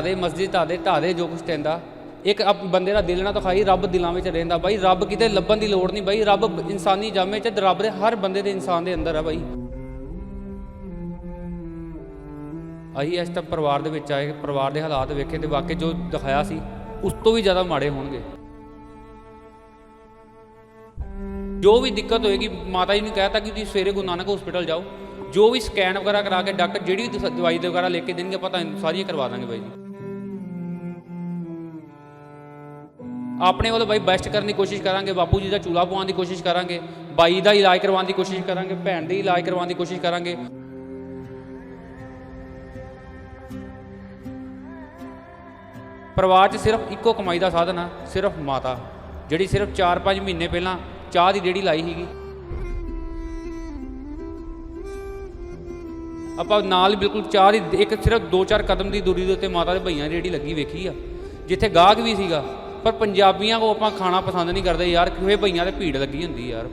ਢਾਹ ਦੇ ਮਸਜਿਦ ਢਾਹ ਦੇ ਢਾਹ ਦੇ ਜੋ ਕੁਛ ਕਹਿੰਦਾ ਇੱਕ ਬੰਦੇ ਦਾ ਦਿਲ ਨਾ ਦਿਖਾਈ, ਰੱਬ ਦਿਲਾਂ ਵਿੱਚ ਰਹਿੰਦਾ ਬਾਈ। ਰੱਬ ਕਿਤੇ ਲੱਭਣ ਦੀ ਲੋੜ ਨਹੀਂ ਬਾਈ। ਰੱਬ ਇਨਸਾਨੀ ਜਾਮੇ ਚ ਰੱਬ ਦੇ ਹਰ ਬੰਦੇ ਦੇ ਇਨਸਾਨ ਦੇ ਅੰਦਰ ਆ ਬਾਈ। ਅਸੀਂ ਇਸ ਟਾਈਮ ਪਰਿਵਾਰ ਦੇ ਵਿੱਚ ਆਏ, ਪਰਿਵਾਰ ਦੇ ਹਾਲਾਤ ਵੇਖੇ ਤੇ ਵਾਕਈ ਜੋ ਦਿਖਾਇਆ ਸੀ, ਉਸ ਤੋਂ ਵੀ ਜ਼ਿਆਦਾ ਮਾੜੇ ਹੋਣਗੇ। ਜੋ ਵੀ ਦਿੱਕਤ ਹੋਏਗੀ, ਮਾਤਾ ਜੀ ਨੇ ਕਹਿਤਾ ਕਿ ਤੁਸੀਂ ਸਵੇਰੇ ਗੁਰੂ ਨਾਨਕ ਹਸਪੀਟਲ ਜਾਓ। ਜੋ ਵੀ ਸਕੈਨ ਵਗੈਰਾ ਕਰਾ ਕੇ ਡਾਕਟਰ ਜਿਹੜੀ ਵੀ ਦਸ- ਦਵਾਈ ਵਗੈਰਾ ਲੈ ਕੇ ਦੇਣਗੇ, ਆਪਾਂ ਤੁਹਾਨੂੰ ਸਾਰੀਆਂ ਕਰਵਾ ਦਾਂਗੇ ਬਾਈ ਜੀ। ਆਪਣੇ ਵੱਲੋਂ ਬਾਈ ਬੈਸਟ ਕਰਨ ਦੀ ਕੋਸ਼ਿਸ਼ ਕਰਾਂਗੇ, ਬਾਪੂ ਜੀ ਦਾ ਚੂਲਾ ਪਵਾਉਣ ਦੀ ਕੋਸ਼ਿਸ਼ ਕਰਾਂਗੇ, ਬਾਈ ਦਾ ਇਲਾਜ ਕਰਵਾਉਣ ਦੀ ਕੋਸ਼ਿਸ਼ ਕਰਾਂਗੇ, ਭੈਣ ਦੇ ਇਲਾਜ ਕਰਵਾਉਣ ਦੀ ਕੋਸ਼ਿਸ਼ ਕਰਾਂਗੇ। ਪਰਿਵਾਰ 'ਚ ਸਿਰਫ ਇੱਕੋ ਕਮਾਈ ਦਾ ਸਾਧਨ ਆ, ਸਿਰਫ ਮਾਤਾ, ਜਿਹੜੀ ਸਿਰਫ 4-5 ਮਹੀਨੇ ਪਹਿਲਾਂ ਚਾਹ ਦੀ ਰੇੜੀ ਲਾਈ ਸੀਗੀ। ਆਪਾਂ ਨਾਲ ਬਿਲਕੁਲ ਚਾਹ ਦੀ ਇੱਕ ਸਿਰਫ 2-4 ਕਦਮ ਦੀ ਦੂਰੀ ਦੇ ਉੱਤੇ ਮਾਤਾ ਦੇ ਭਈਆਂ ਦੀ ਰੇੜੀ ਲੱਗੀ ਵੇਖੀ ਆ, ਜਿੱਥੇ ਗਾਹਕ ਵੀ ਸੀਗਾ ਪਰ ਪੰਜਾਬੀਆਂ ਕੋ ਆਪਾਂ ਖਾਣਾ ਪਸੰਦ ਨਹੀਂ ਕਰਦੇ ਯਾਰ, ਕਿਵੇਂ ਭਈਆਂ ਤੇ ਭੀੜ ਲੱਗੀ ਹੁੰਦੀ ਯਾਰ।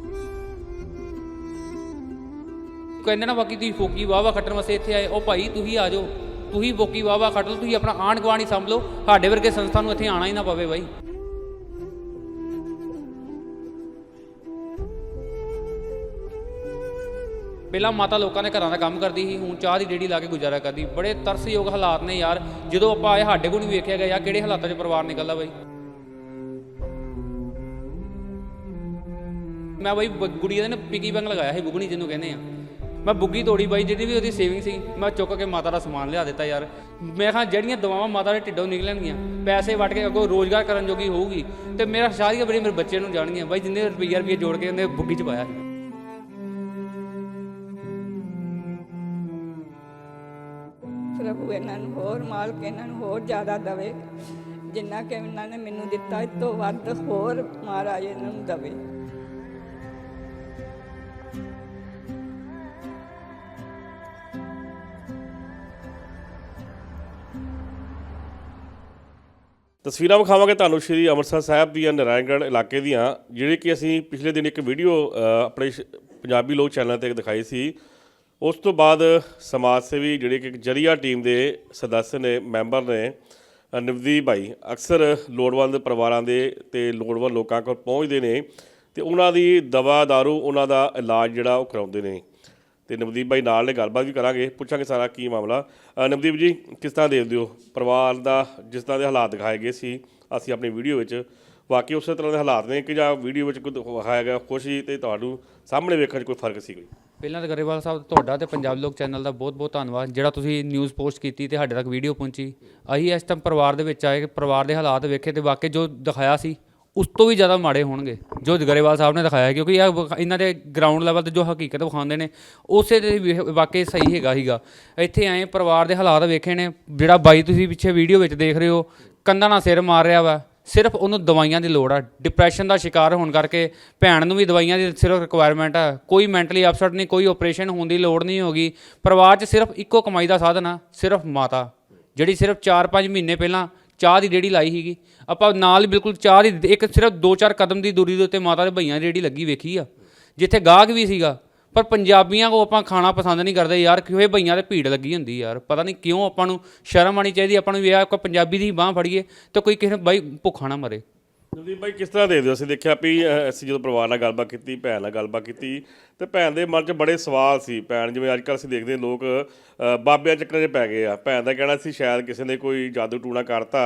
ਕਹਿੰਦੇ ਨਾ ਬਾਕੀ ਤੁਸੀਂ ਫੋਕੀ ਵਾਵਾ ਖੱਟਣ ਵਾਸਤੇ ਇੱਥੇ ਆਏ, ਉਹ ਭਾਈ ਤੁਸੀਂ ਆ ਜਾਓ, ਤੁਸੀਂ ਫੋਕੀ ਵਾਵਾ ਖੱਟ ਲਓ, ਤੁਸੀਂ ਆਪਣਾ ਆਂਢ ਗੁਆਂਢ ਹੀ ਸੰਭ ਲਓ, ਸਾਡੇ ਵਰਗੇ ਸੰਸਥਾ ਨੂੰ ਇੱਥੇ ਆਣਾ ਹੀ ਨਾ ਪਵੇ ਬਾਈ। ਪਹਿਲਾਂ ਮਾਤਾ ਲੋਕਾਂ ਦੇ ਘਰਾਂ ਦਾ ਕੰਮ ਕਰਦੀ ਸੀ, ਹੁਣ ਚਾਹ ਦੀ ਰੇੜੀ ਲਾ ਕੇ ਗੁਜ਼ਾਰਾ ਕਰਦੀ, ਬੜੇ ਤਰਸਯੋਗ ਹਾਲਾਤ ਨੇ ਯਾਰ, ਜਦੋਂ ਆਪਾਂ ਆਏ, ਸਾਡੇ ਕੋਲ ਨਹੀਂ ਵੇਖਿਆ ਗਿਆ ਯਾਰ, ਕਿਹੜੇ ਹਾਲਾਤਾਂ 'ਚ ਪਰਿਵਾਰ ਨਿਕਲਦਾ ਬਾਈ। ਮੈਂ ਬਾਈ ਬ- ਗੁੜੀਆ ਦੇ ਨਾ ਪਿਗੀ ਬੈਂਕ ਲਗਾਇਆ ਸੀ, ਬੁਗਣੀ ਜਿਹਨੂੰ ਕਹਿੰਦੇ ਆ। ਮੈਂ ਬੁੱਗੀ ਤੋੜੀ ਬਾਈ, ਜਿਹੜੀ ਵੀ ਉਹਦੀ ਸੇਵਿੰਗ ਸੀ, ਮੈਂ ਚੁੱਕ ਕੇ ਮਾਤਾ ਦਾ ਸਮਾਨ ਲਿਆ ਦਿੱਤਾ ਯਾਰ। ਮੈਂ ਕਿਹਾ ਜਿਹੜੀਆਂ ਦਵਾਵਾਂ ਮਾਤਾ ਦੇ ਢਿੱਡੋਂ ਨਿਕਲਣਗੀਆਂ, ਪੈਸੇ ਵਟ ਕੇ ਅੱਗੋਂ ਰੋਜ਼ਗਾਰ ਕਰਨ ਜੋਗੀ ਹੋਊਗੀ, ਤੇ ਮੇਰਾ ਸਾਰੀਆਂ ਬੜੀ ਮੇਰੇ ਬੱਚੇ ਨੂੰ ਜਾਣਗੀਆਂ, ਬਾਈ ਜਿੰਨੇ ਰੁਪਈਆ ਰੁਪਈਆ ਜੋੜ ਕੇ ਉਹਨੇ ਬੁੱਗੀ 'ਚ ਪਾਇਆ ਸੀ। ਪ੍ਰਭੂ ਇਹਨਾਂ ਨੂੰ ਹੋਰ, ਮਾਲਕ ਇਹਨਾਂ ਨੂੰ ਹੋਰ ਜ਼ਿਆਦਾ ਦਵੇ, ਜਿੰਨਾ ਕਿ ਇਹਨਾਂ ਨੇ ਮੈਨੂੰ ਦਿੱਤਾ, ਇਸ ਤੋਂ ਵੱਧ ਹੋਰ ਮਹਾਰਾਜ ਇਹਨਾਂ ਨੂੰ ਦਵੇ। ਤਸਵੀਰਾਂ ਵਿਖਾਵਾਂਗੇ ਤੁਹਾਨੂੰ ਸ਼੍ਰੀ ਅੰਮ੍ਰਿਤਸਰ ਸਾਹਿਬ ਦੀਆਂ ਨਰਾਇਣਗੜ੍ਹ ਇਲਾਕੇ ਦੀਆਂ ਜਿਹੜੇ ਕਿ ਅਸੀਂ ਪਿਛਲੇ ਦਿਨ ਇੱਕ ਵੀਡੀਓ ਆਪਣੇ ਸ਼- ਪੰਜਾਬੀ ਲੋਕ ਚੈਨਲ ਤੇ ਦਿਖਾਈ ਸੀ। ਉਸ ਤੋਂ ਬਾਅਦ ਸਮਾਜ ਸੇਵੀ ਜਿਹੜੇ ਕਿ ਇੱਕ ਜਰੀਆ ਟੀਮ ਦੇ ਸਦੱਸ ਨੇ ਮੈਂਬਰ ਨੇ ਅ, ਨਵਦੀਪ ਭਾਈ ਅਕਸਰ ਲੋੜਵੰਦ ਪਰਿਵਾਰਾਂ ਦੇ ਤੇ ਲੋੜਵੰਦ ਲੋਕਾਂ ਕੋਲ ਪਹੁੰਚਦੇ ਨੇ ਤੇ ਉਹਨਾਂ ਦੀ ਦਵਾ ਦਾਰੂ ਉਹਨਾਂ ਦਾ ਇਲਾਜ ਜਿਹੜਾ ਉਹ ਕਰਾਉਂਦੇ ਨੇ। ਤੇ ਨਵਦੀਪ ਭਾਈ ਨਾਲ ਨੇ ਗੱਲਬਾਤ ਵੀ ਕਰਾਂਗੇ, ਪੁੱਛਾਂਗੇ ਸਾਰਾ ਕੀ ਮਾਮਲਾ। ਨਵਦੀਪ ਜੀ, ਕਿਸ ਤਰ੍ਹਾਂ ਦੇਖਦੇ ਹੋ ਪਰਿਵਾਰ ਦਾ ਜਿਸ ਤਰ੍ਹਾਂ ਦੇ ਹਾਲਾਤ ਦਿਖਾਏ ਗਏ ਸੀ ਅਸੀਂ ਆਪਣੀ ਵੀਡੀਓ ਵਿੱਚ, ਵਾਕਈ ਉਸੇ ਤਰ੍ਹਾਂ ਦੇ ਹਾਲਾਤ ਨੇ ਕਿ ਜਾਂ ਵੀਡੀਓ ਵਿੱਚ ਕੋਈ ਦਿਖਾਇਆ ਗਿਆ ਖੁਸ਼ੀ ਤੇ ਤੁਹਾਨੂੰ ਸਾਹਮਣੇ ਵੇਖਣ 'ਚ ਕੋਈ ਫ਼ਰਕ ਸੀ ਕੋਈ? ਪਹਿਲਾਂ ਤਾਂ ਗਰੇਵਾਲ ਸਾਹਿਬ, ਤੁਹਾਡਾ ਤੇ ਪੰਜਾਬ ਲੋਕ ਚੈਨਲ ਦਾ ਬਹੁਤ-ਬਹੁਤ ਧੰਨਵਾਦ। ਜਿਹੜਾ ਤੁਸੀਂ ਨਿਊਜ਼ ਪੋਸਟ ਕੀਤੀ ਤੇ ਸਾਡੇ ਤੱਕ ਵੀਡੀਓ ਪਹੁੰਚੀ, ਅਸੀਂ ਇਸ ਟਾਈਮ ਪਰਿਵਾਰ ਦੇ ਵਿੱਚ ਆਏ, ਪਰਿਵਾਰ ਦੇ ਹਾਲਾਤ ਵੇਖੇ ਤੇ ਵਾਕਈ ਜੋ ਦਿਖਾਇਆ ਸੀ ਉਸ ਤੋਂ ਵੀ ਜ਼ਿਆਦਾ ਮਾੜੇ ਹੋਣਗੇ। ਜੋ ਗਰੇਵਾਲ ਸਾਹਿਬ ਨੇ ਦਿਖਾਇਆ, ਕਿਉਂਕਿ ਇਹ ਵਿਖ- ਇਹਨਾਂ ਦੇ ਗਰਾਊਂਡ ਲੈਵਲ ਤੇ ਜੋ ਹਕੀਕਤ ਵਿਖਾਉਂਦੇ ਨੇ, ਉਸੇ ਦੇ ਵੀ ਵਾਕਈ ਸਹੀ ਹੈਗਾ ਹੀਗਾ ਇੱਥੇ ਆਏ ਪਰਿਵਾਰ ਦੇ ਹਾਲਾਤ ਵੇਖੇ ਨੇ, ਜਿਹੜਾ ਬਾਈ ਤੁਸੀਂ ਪਿੱਛੇ ਵੀਡੀਓ ਵਿੱਚ ਦੇਖ ਰਹੇ ਹੋ, ਕੰਧਾਂ ਨਾਲ ਸਿਰ ਮਾਰ ਰਿਹਾ ਵਾ। ਸਿਰਫ ਉਹਨੂੰ ਦਵਾਈਆਂ ਦੀ ਲੋੜ ਆ। ਡਿਪਰੈਸ਼ਨ ਦਾ ਸ਼ਿਕਾਰ ਹੋਣ ਕਰਕੇ ਭੈਣ ਨੂੰ ਵੀ ਦਵਾਈਆਂ ਦੀ ਸਿਰਫ ਰਿਕੁਆਇਰਮੈਂਟ ਆ। ਕੋਈ ਮੈਂਟਲੀ ਅਪਸੈਟ ਨਹੀਂ, ਕੋਈ ਆਪਰੇਸ਼ਨ ਹੋਣ ਦੀ ਲੋੜ ਨਹੀਂ ਹੋਗੀ। ਪਰਿਵਾਰ 'ਚ ਸਿਰਫ ਇੱਕੋ ਕਮਾਈ ਦਾ ਸਾਧਨ ਆ, ਸਿਰਫ ਮਾਤਾ। ਜਿਹੜੀ ਸਿਰਫ 4-5 ਮਹੀਨੇ ਪਹਿਲਾਂ ਚਾਹ ਦੀ ਰੇੜੀ ਲਾਈ ਸੀਗੀ। ਆਪਾਂ ਨਾਲ ਹੀ ਬਿਲਕੁਲ ਚਾਹ ਦੀ ਇੱਕ ਸਿਰਫ 2-4 ਕਦਮ ਦੀ ਦੂਰੀ ਦੇ ਉੱਤੇ ਮਾਤਾ ਦੇ ਭਈਆਂ ਦੀ ਰੇੜੀ ਲੱਗੀ ਵੇਖੀ ਆ। ਜਿੱਥੇ ਗਾਹਕ ਵੀ ਸੀਗਾ, ਪਰ ਪੰਜਾਬੀਆਂ ਕੋ ਆਪਾਂ ਖਾਣਾ ਪਸੰਦ ਨਹੀਂ ਕਰਦੇ ਯਾਰ ਕਿਵੇਂ ਭਈਆਂ ਤੇ ਭੀੜ ਲੱਗੀ ਹੁੰਦੀ ਯਾਰ। ਪਤਾ ਨਹੀਂ ਕਿਉਂ ਆਪਾਂ ਨੂੰ ਸ਼ਰਮ ਆਣੀ ਚਾਹੀਦੀ ਆਪਾਂ ਨੂੰ ਵੀ ਆ ਕੋਈ ਪੰਜਾਬੀ ਦੀ ਬਾਹ ਫੜੀਏ ਤੇ ਕੋਈ ਕਿਸੇ ਬਾਈ ਭੁੱਖਾ ਨਾ ਮਰੇ। ਜਲਦੀਪ ਭਾਈ ਕਿਸ ਤਰ੍ਹਾਂ ਦੇਖਦੇ ਹੋ? ਅਸੀਂ ਦੇਖਿਆ ਵੀ ਅ, ਅਸੀਂ ਜਦੋਂ ਪਰਿਵਾਰ ਨਾਲ ਗੱਲਬਾਤ ਕੀਤੀ ਭੈਣ ਨਾਲ ਗੱਲਬਾਤ ਕੀਤੀ ਤੇ ਭੈਣ ਦੇ ਮਨ 'ਚ ਬੜੇ ਸਵਾਲ ਸੀ। ਭੈਣ ਜਿਵੇਂ ਅੱਜ ਕੱਲ੍ਹ ਅਸੀਂ ਦੇਖਦੇ ਹਾਂ ਲੋਕ ਅ, ਬਾਬਿਆਂ ਚੱਕਰਾਂ 'ਚ ਪੈ ਗਏ ਆ। ਭੈਣ ਦਾ ਕਹਿਣਾ ਸੀ ਸ਼ਾਇਦ ਕਿਸੇ ਨੇ ਕੋਈ ਜਾਦੂ ਟੂਣਾ ਕਰਤਾ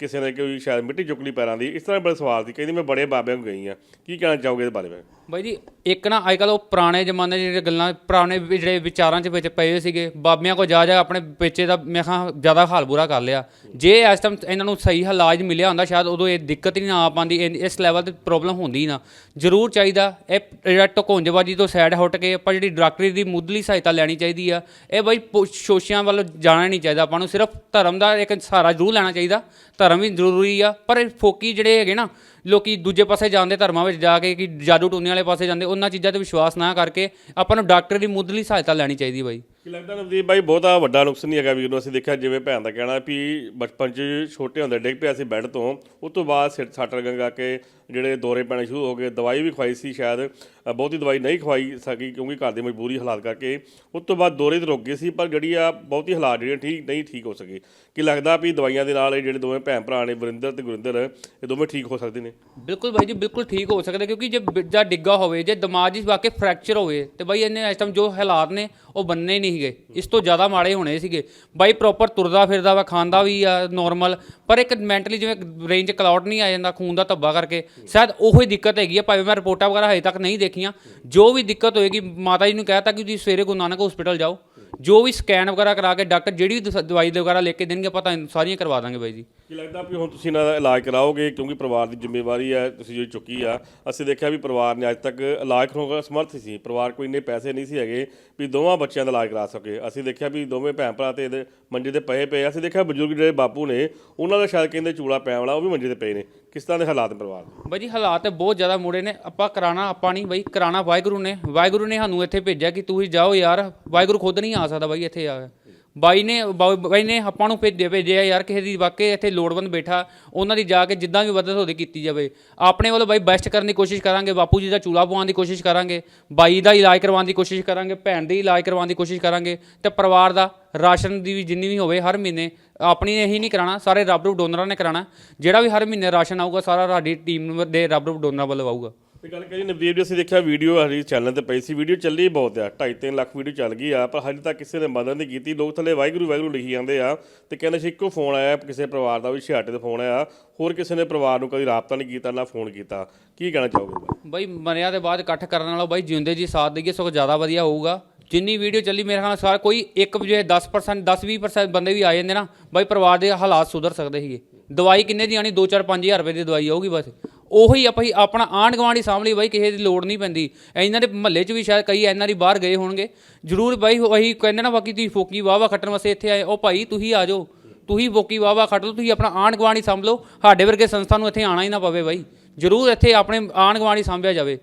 ਕਿਸੇ ਨੇ ਕੋਈ ਸ਼ਾਇਦ ਮਿੱਟੀ ਚੁੱਕ ਲਈ ਪੈਰਾਂ ਦੀ। ਇਸ ਤਰ੍ਹਾਂ ਬੜੇ ਸਵਾਲ ਸੀ। ਕਹਿੰਦੀ ਮੈਂ ਬੜੇ ਬਾਬਿਆਂ ਕੋਲ ਗਈ ਆ ਕੀ ਕਹਿਣਾ ਚਾਹੋਗੇ ਇਹਦੇ ਬਾਰੇ ਵਿੱਚ ਬਾਈ ਜੀ, ਇੱਕ ਨਾ ਅੱਜ ਕੱਲ ਉਹ ਪੁਰਾਣੇ ਜ਼ਮਾਨੇ 'ਚ ਜਿਹੜੇ ਗੱਲਾਂ, ਪੁਰਾਣੇ ਵੀ ਜਿਹੜੇ ਵਿਚਾਰਾਂ 'ਚ ਵਿੱਚ ਪਏ ਹੋਏ ਸੀਗੇ, ਬਾਬਿਆਂ ਕੋ ਜਾ ਜਾ ਆਪਣੇ ਬੱਚੇ ਦਾ ਮੈਂ ਕਿਹਾ ਜ਼ਿਆਦਾ ਹਾਲ ਬੁਰਾ ਕਰ ਲਿਆ। ਜੇ ਇਸ ਟਾਈਮ ਇਹਨਾਂ ਨੂੰ ਸਹੀ ਇਲਾਜ ਮਿਲਿਆ ਹੁੰਦਾ, ਸ਼ਾਇਦ ਉਦੋਂ ਇਹ ਦਿੱਕਤ ਹੀ ਨਾ ਆ ਪਾਉਂਦੀ, ਇਹ- ਇਸ ਲੈਵਲ ਤੇ ਪ੍ਰੋਬਲਮ ਹੁੰਦੀ ਹੀ ਨਾ। ਜ਼ਰੂਰ ਚਾਹੀਦਾ, ਇਹ ਜਿਹੜਾ ਟਕੋਂਜਬਾਜੀ ਤੋਂ ਸਾਈਡ ਹਟ ਕੇ ਆਪਾਂ ਜਿਹੜੀ ਡਾਕਟਰੀ ਦੀ ਮੁੱਢਲੀ ਸਹਾਇਤਾ ਲੈਣੀ ਚਾਹੀਦੀ ਆ, ਇਹ ਬਾਈ ਪੁ- ਸ਼ੋਸ਼ਿਆਂ ਵੱਲ ਜਾਣਾ ਨਹੀਂ ਚਾਹੀਦਾ, ਆਪਾਂ ਨੂੰ ਸਿਰਫ ਧਰਮ ਦਾ ਇੱਕ ਸਹਾਰਾ ਜ਼ਰੂਰ ਲੈਣਾ ਚਾਹੀਦਾ, ਧਰਮ ਵੀ ਜ਼ਰੂਰੀ ਆ, ਪਰ ਇਹ ਫੋਕੀ ਜਿਹੜੇ ਹੈਗੇ ਨਾ ਲੋਕੀ ਦੂਜੇ ਪਾਸੇ ਜਾਂਦੇ ਧਰਮਾਂ ਵਿੱਚ ਜਾ ਕੇ ਕਿ ਜਾਦੂ ਟੂਨੇ ਵਾਲੇ ਪਾਸੇ ਜਾਂਦੇ, ਉਹਨਾਂ ਚੀਜ਼ਾਂ ਤੇ ਵਿਸ਼ਵਾਸ ਨਾ ਕਰਕੇ ਆਪਾਂ ਨੂੰ ਡਾਕਟਰ ਦੀ ਮੁੱਢਲੀ ਸਹਾਇਤਾ ਲੈਣੀ ਚਾਹੀਦੀ ਬਾਈ। ਕੀ ਲੱਗਦਾ ਨਵਦੀਪ ਬਾਈ, ਬਹੁਤਾ ਵੱਡਾ ਨੁਕਸ ਨਹੀਂ ਹੈਗਾ ਵੀਰ ਨੂੰ, ਅਸੀਂ ਦੇਖਿਆ ਜਿਵੇਂ ਭੈਣ ਦਾ ਕਹਿਣਾ ਵੀ ਬਚਪਨ 'ਚ ਛੋਟੇ ਹੁੰਦੇ ਡਿੱਗ ਪਿਆ ਸੀ ਬੈੱਡ ਤੋਂ, ਉਸ ਤੋਂ ਬਾਅਦ ਸਿਰ ਸੱਟ ਲੱਗਣ ਕੇ ਜਿਹੜੇ ਦੌਰੇ ਪੈਣੇ ਸ਼ੁਰੂ ਹੋ ਗਏ, ਦਵਾਈ ਵੀ ਖਵਾਈ ਸੀ ਸ਼ਾਇਦ ਬਹੁਤੀ ਦਵਾਈ ਨਹੀਂ ਖਵਾਈ ਸਕੀ ਕਿਉਂਕਿ ਘਰ ਦੀ ਮਜਬੂਰੀ ਹਾਲਾਤ ਕਰਕੇ। ਉਸ ਤੋਂ ਬਾਅਦ ਦੌਰੇ ਤੇ ਰੁਕ ਗਏ ਸੀ, ਪਰ ਜਿਹੜੀ ਆ ਬਹੁਤੀ ਹਾਲਾਤ ਜਿਹੜੇ ਠੀਕ ਨਹੀਂ ਠੀਕ ਹੋ ਸਕੇ। ਕੀ ਲੱਗਦਾ ਵੀ ਦਵਾਈਆਂ ਦੇ ਨਾਲ ਇਹ ਜਿਹੜੇ ਦੋਵੇਂ ਭੈਣ ਭਰਾ ਨੇ, ਵਰਿੰਦਰ ਤੇ ਗੁਰਿੰਦਰ, ਇਹ ਦੋਵੇਂ ਠੀਕ ਹੋ ਸਕਦੇ ਨੇ? ਬਿਲਕੁਲ ਬਾਈ ਜੀ, ਬਿਲਕੁਲ ਠੀਕ ਹੋ ਸਕਦੇ ਕਿਉਂਕਿ ਜੇ ਬਿੱਜਾ ਡਿੱਗਾ ਹੋਵੇ, ਜੇ ਦਿਮਾਗ 'ਚ ਵਾਕੇ ਫ੍ਰੈਕਚਰ ਹੋਵੇ, ਤੇ ਬਾਈ ਇਹਨੇ ਇਸ ਟਾਈਮ ਜੋ ਹਾਲਾਤ ਨੇ, ਉਹ ਬੰਨੇ ਨਹੀਂ ਸੀਗੇ। ਇਸ ਤੋਂ ਜ਼ਿਆਦਾ ਮਾੜੇ ਹੋਣੇ ਸੀਗੇ। ਬਾਈ ਪ੍ਰੋਪਰ ਤੁਰਦਾ ਫਿਰਦਾ ਵਾ, ਖਾਂਦਾ ਵੀ ਆ ਨਾਰਮਲ ਪਰ ਇੱਕ ਮੈਂਟਲੀ ਜਿਵੇਂ ਬ੍ਰੇਨ 'ਚ ਕਲਾਉਡ ਨਹੀਂ ਆ ਜਾਂਦਾ, ਖੂਨ ਦਾ ਧੱਬਾ ਕਰਕੇ ਸ਼ਾਇਦ ਉਹੀ ਦਿੱਕਤ ਹੈਗੀ ਆ, ਭਾਵੇਂ ਮੈਂ ਰਿਪੋਰਟਾਂ ਵਗੈਰਾ ਹਜੇ ਤੱਕ ਨਹੀਂ ਦੇਖੀਆਂ। ਜੋ ਵੀ ਦਿੱਕਤ ਹੋਏਗੀ, ਮਾਤਾ ਜੀ ਨੂੰ ਕਹਿਤਾ ਕਿ ਤੁਸੀਂ ਸਵੇਰੇ ਗੁਰੂ ਨਾਨਕ ਹਸਪੀਟਲ ਜਾਓ। ਜੋ ਵੀ ਸਕੈਨ ਵਗੈਰਾ ਕਰਾ ਕੇ ਡਾਕਟਰ ਜਿਹੜੀ ਵੀ ਦਸ- ਦਵਾਈ ਵਗੈਰਾ ਲੈ ਕੇ ਦੇਣਗੇ, ਆਪਾਂ ਤੁਹਾਨੂੰ ਸਾਰੀਆਂ ਕਰਵਾ ਦਾਂਗੇ ਬਾਈ ਜੀ। ਕੀ ਲੱਗਦਾ ਵੀ ਹੁਣ ਤੁਸੀਂ ਇਹਨਾਂ ਦਾ ਇਲਾਜ ਕਰਾਓਗੇ? ਕਿਉਂਕਿ ਪਰਿਵਾਰ ਦੀ ਜ਼ਿੰਮੇਵਾਰੀ ਹੈ, ਤੁਸੀਂ ਜੋ ਚੁੱਕੀ ਆ। ਅਸੀਂ ਦੇਖਿਆ ਵੀ ਪਰਿਵਾਰ ਨੇ ਅੱਜ ਤੱਕ ਇਲਾਜ ਕਰਾਉਣ ਦਾ ਸਮਰਥ ਸੀ। ਪਰਿਵਾਰ ਕੋਈ ਇੰਨੇ ਪੈਸੇ ਨਹੀਂ ਸੀ ਹੈਗੇ ਵੀ ਦੋਵਾਂ ਬੱਚਿਆਂ ਦਾ ਇਲਾਜ ਕਰਾ ਸਕੇ। ਅਸੀਂ ਦੇਖਿਆ ਵੀ ਦੋਵੇਂ ਭੈਣ ਭਰਾ ਤੇ ਇਹਦੇ ਮੰਜੇ ਤੇ ਪਏ ਪਏ ਆ। ਅਸੀਂ ਦੇਖਿਆ ਬਜ਼ੁਰਗ ਜਿਹੜੇ ਬਾਪੂ ਨੇ, ਉਹਨਾਂ ਦਾ ਸ਼ਾਇਦ ਕਹਿੰਦੇ ਚੂਲਾ ਪੈਣ ਵਾਲਾ, ਉਹ ਵੀ ਮੰਜੇ ਤੇ ਪਏ ਨੇ। ਕਿਸ ਤਰ੍ਹਾਂ ਦੇ ਹਾਲਾਤ ਨੇ ਪਰਿਵਾਰ ਦੇ? ਬਾਈ ਜੀ, ਹਾਲਾਤ ਬਹੁਤ ਜ਼ਿਆਦਾ ਮੁੜੇ ਨੇ। ਆਪਾਂ ਕਰਾਣਾ, ਆਪਾਂ ਨਹੀਂ ਬਾਈ, ਕਰਾਣਾ ਵਾਹਿਗੁਰੂ ਨੇ। ਵਾਹਿਗੁਰੂ ਨੇ ਸਾਨੂੰ ਇੱਥੇ ਭੇਜਿਆ ਕਿ ਤੁਸੀਂ ਜਾਓ ਯਾਰ। ਵਾਹਿਗੁਰੂ ਖੁਦ ਨਹੀਂ ਆ ਸਕਦਾ ਬਾਈ ਇੱਥੇ ਆ ਬਾਈ ਨੇ ਬਾ- ਬਾਈ ਨੇ ਆਪਾਂ ਨੂੰ ਭੇਜੇ ਭੇਜਿਆ ਯਾਰ, ਕਿਸੇ ਦੀ ਵਾਕਈ ਇੱਥੇ ਲੋੜਵੰਦ ਬੈਠਾ, ਉਹਨਾਂ ਦੀ ਜਾ ਕੇ ਜਿੱਦਾਂ ਵੀ ਮਦਦ ਹੋਦੀ ਕੀਤੀ ਜਾਵੇ। ਆਪਣੇ ਵੱਲੋਂ ਬਾਈ ਬੈਸਟ ਕਰਨ ਦੀ ਕੋਸ਼ਿਸ਼ ਕਰਾਂਗੇ, ਬਾਪੂ ਜੀ ਦਾ ਚੂਲਾ ਪਵਾਉਣ ਦੀ ਕੋਸ਼ਿਸ਼ ਕਰਾਂਗੇ, ਬਾਈ ਦਾ ਇਲਾਜ ਕਰਵਾਉਣ ਦੀ ਕੋਸ਼ਿਸ਼ ਕਰਾਂਗੇ, ਭੈਣ ਦੀ ਇਲਾਜ ਕਰਵਾਉਣ ਦੀ ਕੋਸ਼ਿਸ਼ ਕਰਾਂਗੇ ਤੇ ਪਰਿਵਾਰ ਦਾ ਰਾਸ਼ਨ ਦੀ ਵੀ ਜਿੰਨੀ ਵੀ ਹੋਵੇ ਹਰ ਮਹੀਨੇ, ਆਪਣੀ ਨੇ ਹੀ ਨਹੀਂ ਕਰਾਣਾ ਸਾਰੇ ਰੱਬ ਰੂਪ ਡੋਨਰਾਂ ਨੇ ਕਰਾਣਾ ਜਿਹੜਾ ਵੀ ਹਰ ਮਹੀਨੇ ਰਾਸ਼ਨ ਆਊਗਾ, ਸਾਰਾ ਸਾਡੀ ਟੀਮ ਦੇ ਰੱਬ ਰੂਪ ਡੋਨਰਾਂ ਵੱਲੋਂ ਆਊਗਾ। ਤੇ ਗੱਲ ਕਰੀ ਨਵਦੀਪ ਜੀ ਅਸੀਂ ਦੇਖਿਆ ਵੀਡੀਓ ਹਰੀ ਚੈਨਲ ਤੇ ਪਈ ਸੀ ਵੀਡੀਓ ਚੱਲੀ ਬਹੁਤ ਆ 2.5 ਲੱਖ ਵੀਡੀਓ ਚੱਲ ਗਈ ਆ, ਪਰ ਹਜੇ ਤੱਕ ਕਿਸੇ ਨੇ ਮਦਦ ਨਹੀਂ ਕੀਤੀ, ਲੋਕ ਥੱਲੇ ਵਾਹਿਗੁਰੂ ਵਾਹਿਗੁਰੂ ਲਿਖੀ ਜਾਂਦੇ ਆ, ਤੇ ਕਹਿੰਦੇ ਸੀ ਇੱਕੋ ਫੋਨ ਆਇਆ, ਕਿਸੇ ਪਰਿਵਾਰ ਦਾ ਵੀ ਛਿਆਟੇ ਦਾ ਫੋਨ ਆਇਆ, ਹੋਰ ਕਿਸੇ ਨੇ ਪਰਿਵਾਰ ਨੂੰ ਕਦੀ ਰਾਬਤਾ ਨਹੀਂ ਕੀਤਾ, ਨਾ ਫੋਨ ਕੀਤਾ, ਕੀ ਕਹਿਣਾ ਚਾਹੋਗੇ ਬਾਈ? ਮਰਿਆ ਦੇ ਬਾਅਦ ਇਕੱਠ ਕਰਨ ਨਾਲੋਂ ਬਾਈ ਜਿਉਂਦੇ ਜੀ, ਸਾਥ ਦੇਈਏ ਸਗੋਂ ਜ਼ਿਆਦਾ ਵਧੀਆ ਹੋਊਗਾ, ਜਿੰਨੀ ਵੀਡੀਓ ਚੱਲੀ, ਮੇਰੇ ਖਿਆਲ ਸਾਰ ਕੋਈ ਇੱਕ ਜੇ 10% 10 20% ਬੰਦੇ ਵੀ ਆ ਜਾਂਦੇ ਨਾ, ਬਾਈ ਪਰਿਵਾਰ ਦੇ ਹਾਲਾਤ ਸੁਧਰ ਸਕਦੇ ਸੀਗੇ, ਦਵਾਈ ਕਿੰਨੇ ਦੀ ਆਣੀ 2 4 5000 ਰੁਪਏ ਦੀ ਦਵਾਈ ਆਊਗੀ ਬਸ ਉਹੀ ਆਪਾਂ ਹੀ ਆਪਣਾ ਆਂਢ ਗੁਆਂਢ ਸਾਂਭ ਲਈ ਬਾਈ, ਕਿਸੇ ਦੀ ਲੋੜ ਨਹੀਂ ਪੈਂਦੀ। ਇਹਨਾਂ ਦੇ ਮਹੱਲੇ 'ਚ ਵੀ ਸ਼ਾਇਦ ਕਈ ਇਹਨਾਂ ਦੀ ਬਾਹਰ ਗਏ ਹੋਣਗੇ। ਜ਼ਰੂਰ ਬਾਈ, ਉਹੀ ਕਹਿੰਦੇ ਨਾ ਬਾਕੀ ਤੁਸੀਂ ਫੋਕੀ ਵਾਵਾ ਖੱਟਣ ਵਾਸਤੇ ਇੱਥੇ ਆਏ ਉਹ ਭਾਈ, ਤੁਸੀਂ ਆ ਜਾਓ। ਤੁਸੀਂ ਫੋਕੀ ਵਾਵਾ ਖੱਟ ਲਓ, ਤੁਸੀਂ ਆਪਣਾ ਆਂਢ ਗੁਆਂਢ ਸਾਂਭ ਲਓ। ਸਾਡੇ ਵਰਗੇ ਸੰਸਥਾ ਨੂੰ ਇੱਥੇ ਆਣਾ ਹੀ ਨਾ ਪਵੇ ਬਾਈ। ਜ਼ਰੂਰ ਇੱਥੇ ਆਪਣੇ ਆਂਢ ਗੁਆਂਢ ਸਾਂਭਿਆ ਜਾਵੇ।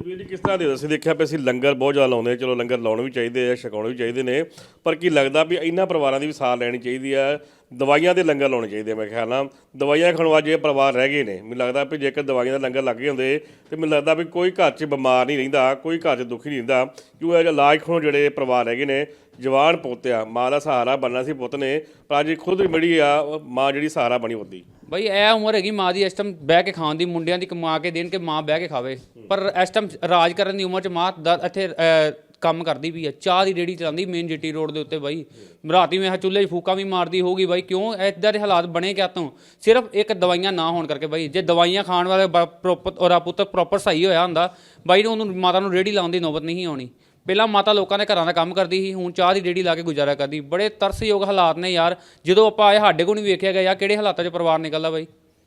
ਤੇ ਵੀਰ ਜੀ, ਕਿਸ ਤਰ੍ਹਾਂ ਦੇ ਅਸੀਂ ਦੇਖਿਆ ਵੀ ਅਸੀਂ ਲੰਗਰ ਬਹੁਤ ਜ਼ਿਆਦਾ ਲਾਉਂਦੇ ਆ। ਚਲੋ ਲੰਗਰ ਲਾਉਣ ਵੀ ਚਾਹੀਦੇ ਆ, ਛਕਾਉਣੇ ਵੀ ਚਾਹੀਦੇ ਨੇ। ਪਰ ਕੀ ਲੱਗਦਾ ਵੀ ਇਹਨਾਂ ਪਰਿਵਾਰਾਂ ਦੀ ਵੀ ਸਾਰ ਲੈਣੀ ਚਾਹੀਦੀ ਆ? ਦਵਾਈਆਂ ਦੇ ਲੰਗਰ ਲਾਉਣੇ ਚਾਹੀਦੇ ਆ ਮੈਂ ਖਿਆਲ ਨਾਲ। ਦਵਾਈਆਂ ਖਾਣ ਵਾਜੇ ਪਰਿਵਾਰ ਰਹਿ ਗਏ ਨੇ, ਮੈਨੂੰ ਲੱਗਦਾ ਵੀ ਜੇਕਰ ਦਵਾਈਆਂ ਦਾ ਲੰਗਰ ਲੱਗ ਗਏ ਹੁੰਦੇ, ਤੇ ਮੈਨੂੰ ਲੱਗਦਾ ਵੀ ਕੋਈ ਘਰ 'ਚ ਬਿਮਾਰ ਨਹੀਂ ਰਹਿੰਦਾ, ਕੋਈ ਘਰ 'ਚ ਦੁਖੀ ਨਹੀਂ ਰਹਿੰਦਾ। ਕਿਉਂ ਇਹ ਇਲਾਜ ਖਾਣੋਂ ਜਿਹੜੇ ਪਰਿਵਾਰ ਹੈਗੇ ਨੇ, ਜਵਾਨ ਪੋਤਿਆ, ਮਾਂ ਦਾ ਸਹਾਰਾ ਬਣਨਾ ਸੀ ਪੁੱਤ ਨੇ, ਪਰ ਅੱਜ ਖੁਦ ਜਿਹੜੀ ਆ, ਮਾਂ ਜਿਹੜੀ ਸਹਾਰਾ ਬਣੀ ਹੁੰਦੀ ਬਈ ਇਹ ਉਮਰ ਹੈਗੀ ਮਾਂ ਦੀ ਇਸ ਟਾਈਮ ਬਹਿ ਕੇ ਖਾਣ ਦੀ ਮੁੰਡਿਆਂ ਦੀ ਕਮਾ ਕੇ ਦੇਣ ਕੇ ਮਾਂ ਬਹਿ ਕੇ ਖਾਵੇ। ਪਰ ਇਸ ਟਾਈਮ ਰਾਜ ਕਰਨ ਦੀ ਉਮਰ 'ਚ ਮਾਂ ਦ- ਇੱਥੇ ਅਹ, ਕੰਮ ਕਰਦੀ ਵੀ ਆ। ਚਾਹ ਦੀ ਰੇੜੀ ਚਲਾਉਂਦੀ ਮੇਨ ਜੀਟੀ ਰੋਡ ਦੇ ਉੱਤੇ ਬਾਈ। ਰਾਤੀ ਮੈਂ ਚੁੱਲ੍ਹੇ 'ਚ ਫੂਕਾ ਵੀ ਮਾਰਦੀ ਹੋਊਗੀ ਬਾਈ। ਕਿਉਂ? ਇਦਾਂ ਦੇ ਹਾਲਾਤ ਬਣੇ ਕਿਆ ਤੋਂ? ਸਿਰਫ ਇੱਕ ਦਵਾਈਆਂ ਨਾ ਹੋਣ ਕਰਕੇ ਬਾਈ। ਜੇ ਦਵਾਈਆਂ ਖਾਣ ਵਾਲੇ ਪ੍ਰੋਪਰ ਔਰ ਪੁੱਤ ਪ੍ਰੋਪਰ ਸਹੀ ਹੋਇਆ ਹੁੰਦਾ ਬਾਈ ਨੂੰ ਉਹਨੂੰ ਮਾਤਾ ਨੂੰ ਰੇੜੀ ਲਾਉਣ ਦੀ ਨੌਬਤ ਨਹੀਂ ਆਉਣੀ। ਪਹਿਲਾਂ ਮਾਤਾ ਲੋਕਾਂ ਦੇ ਘਰਾਂ ਦਾ ਕੰਮ ਕਰਦੀ ਸੀ ਹੁਣ ਚਾਹ ਦੀ ਰੇੜੀ ਲਾ ਕੇ ਗੁਜ਼ਾਰਾ ਕਰਦੀ। ਬੜੇ ਤਰਸਯੋਗ ਹਾਲਾਤ ਨੇ ਯਾਰ। ਜਦੋਂ ਆਪਾਂ ਆਏ ਸਾਡੇ ਕੋਲ ਨਹੀਂ ਵੇਖਿਆ ਗਿਆ। ਯਾਰ ਕਿਹੜੇ ਹਾਲਾਤਾਂ 'ਚ ਪਰਿਵਾਰ ਨਿਕਲਦਾ ਬਾਈ?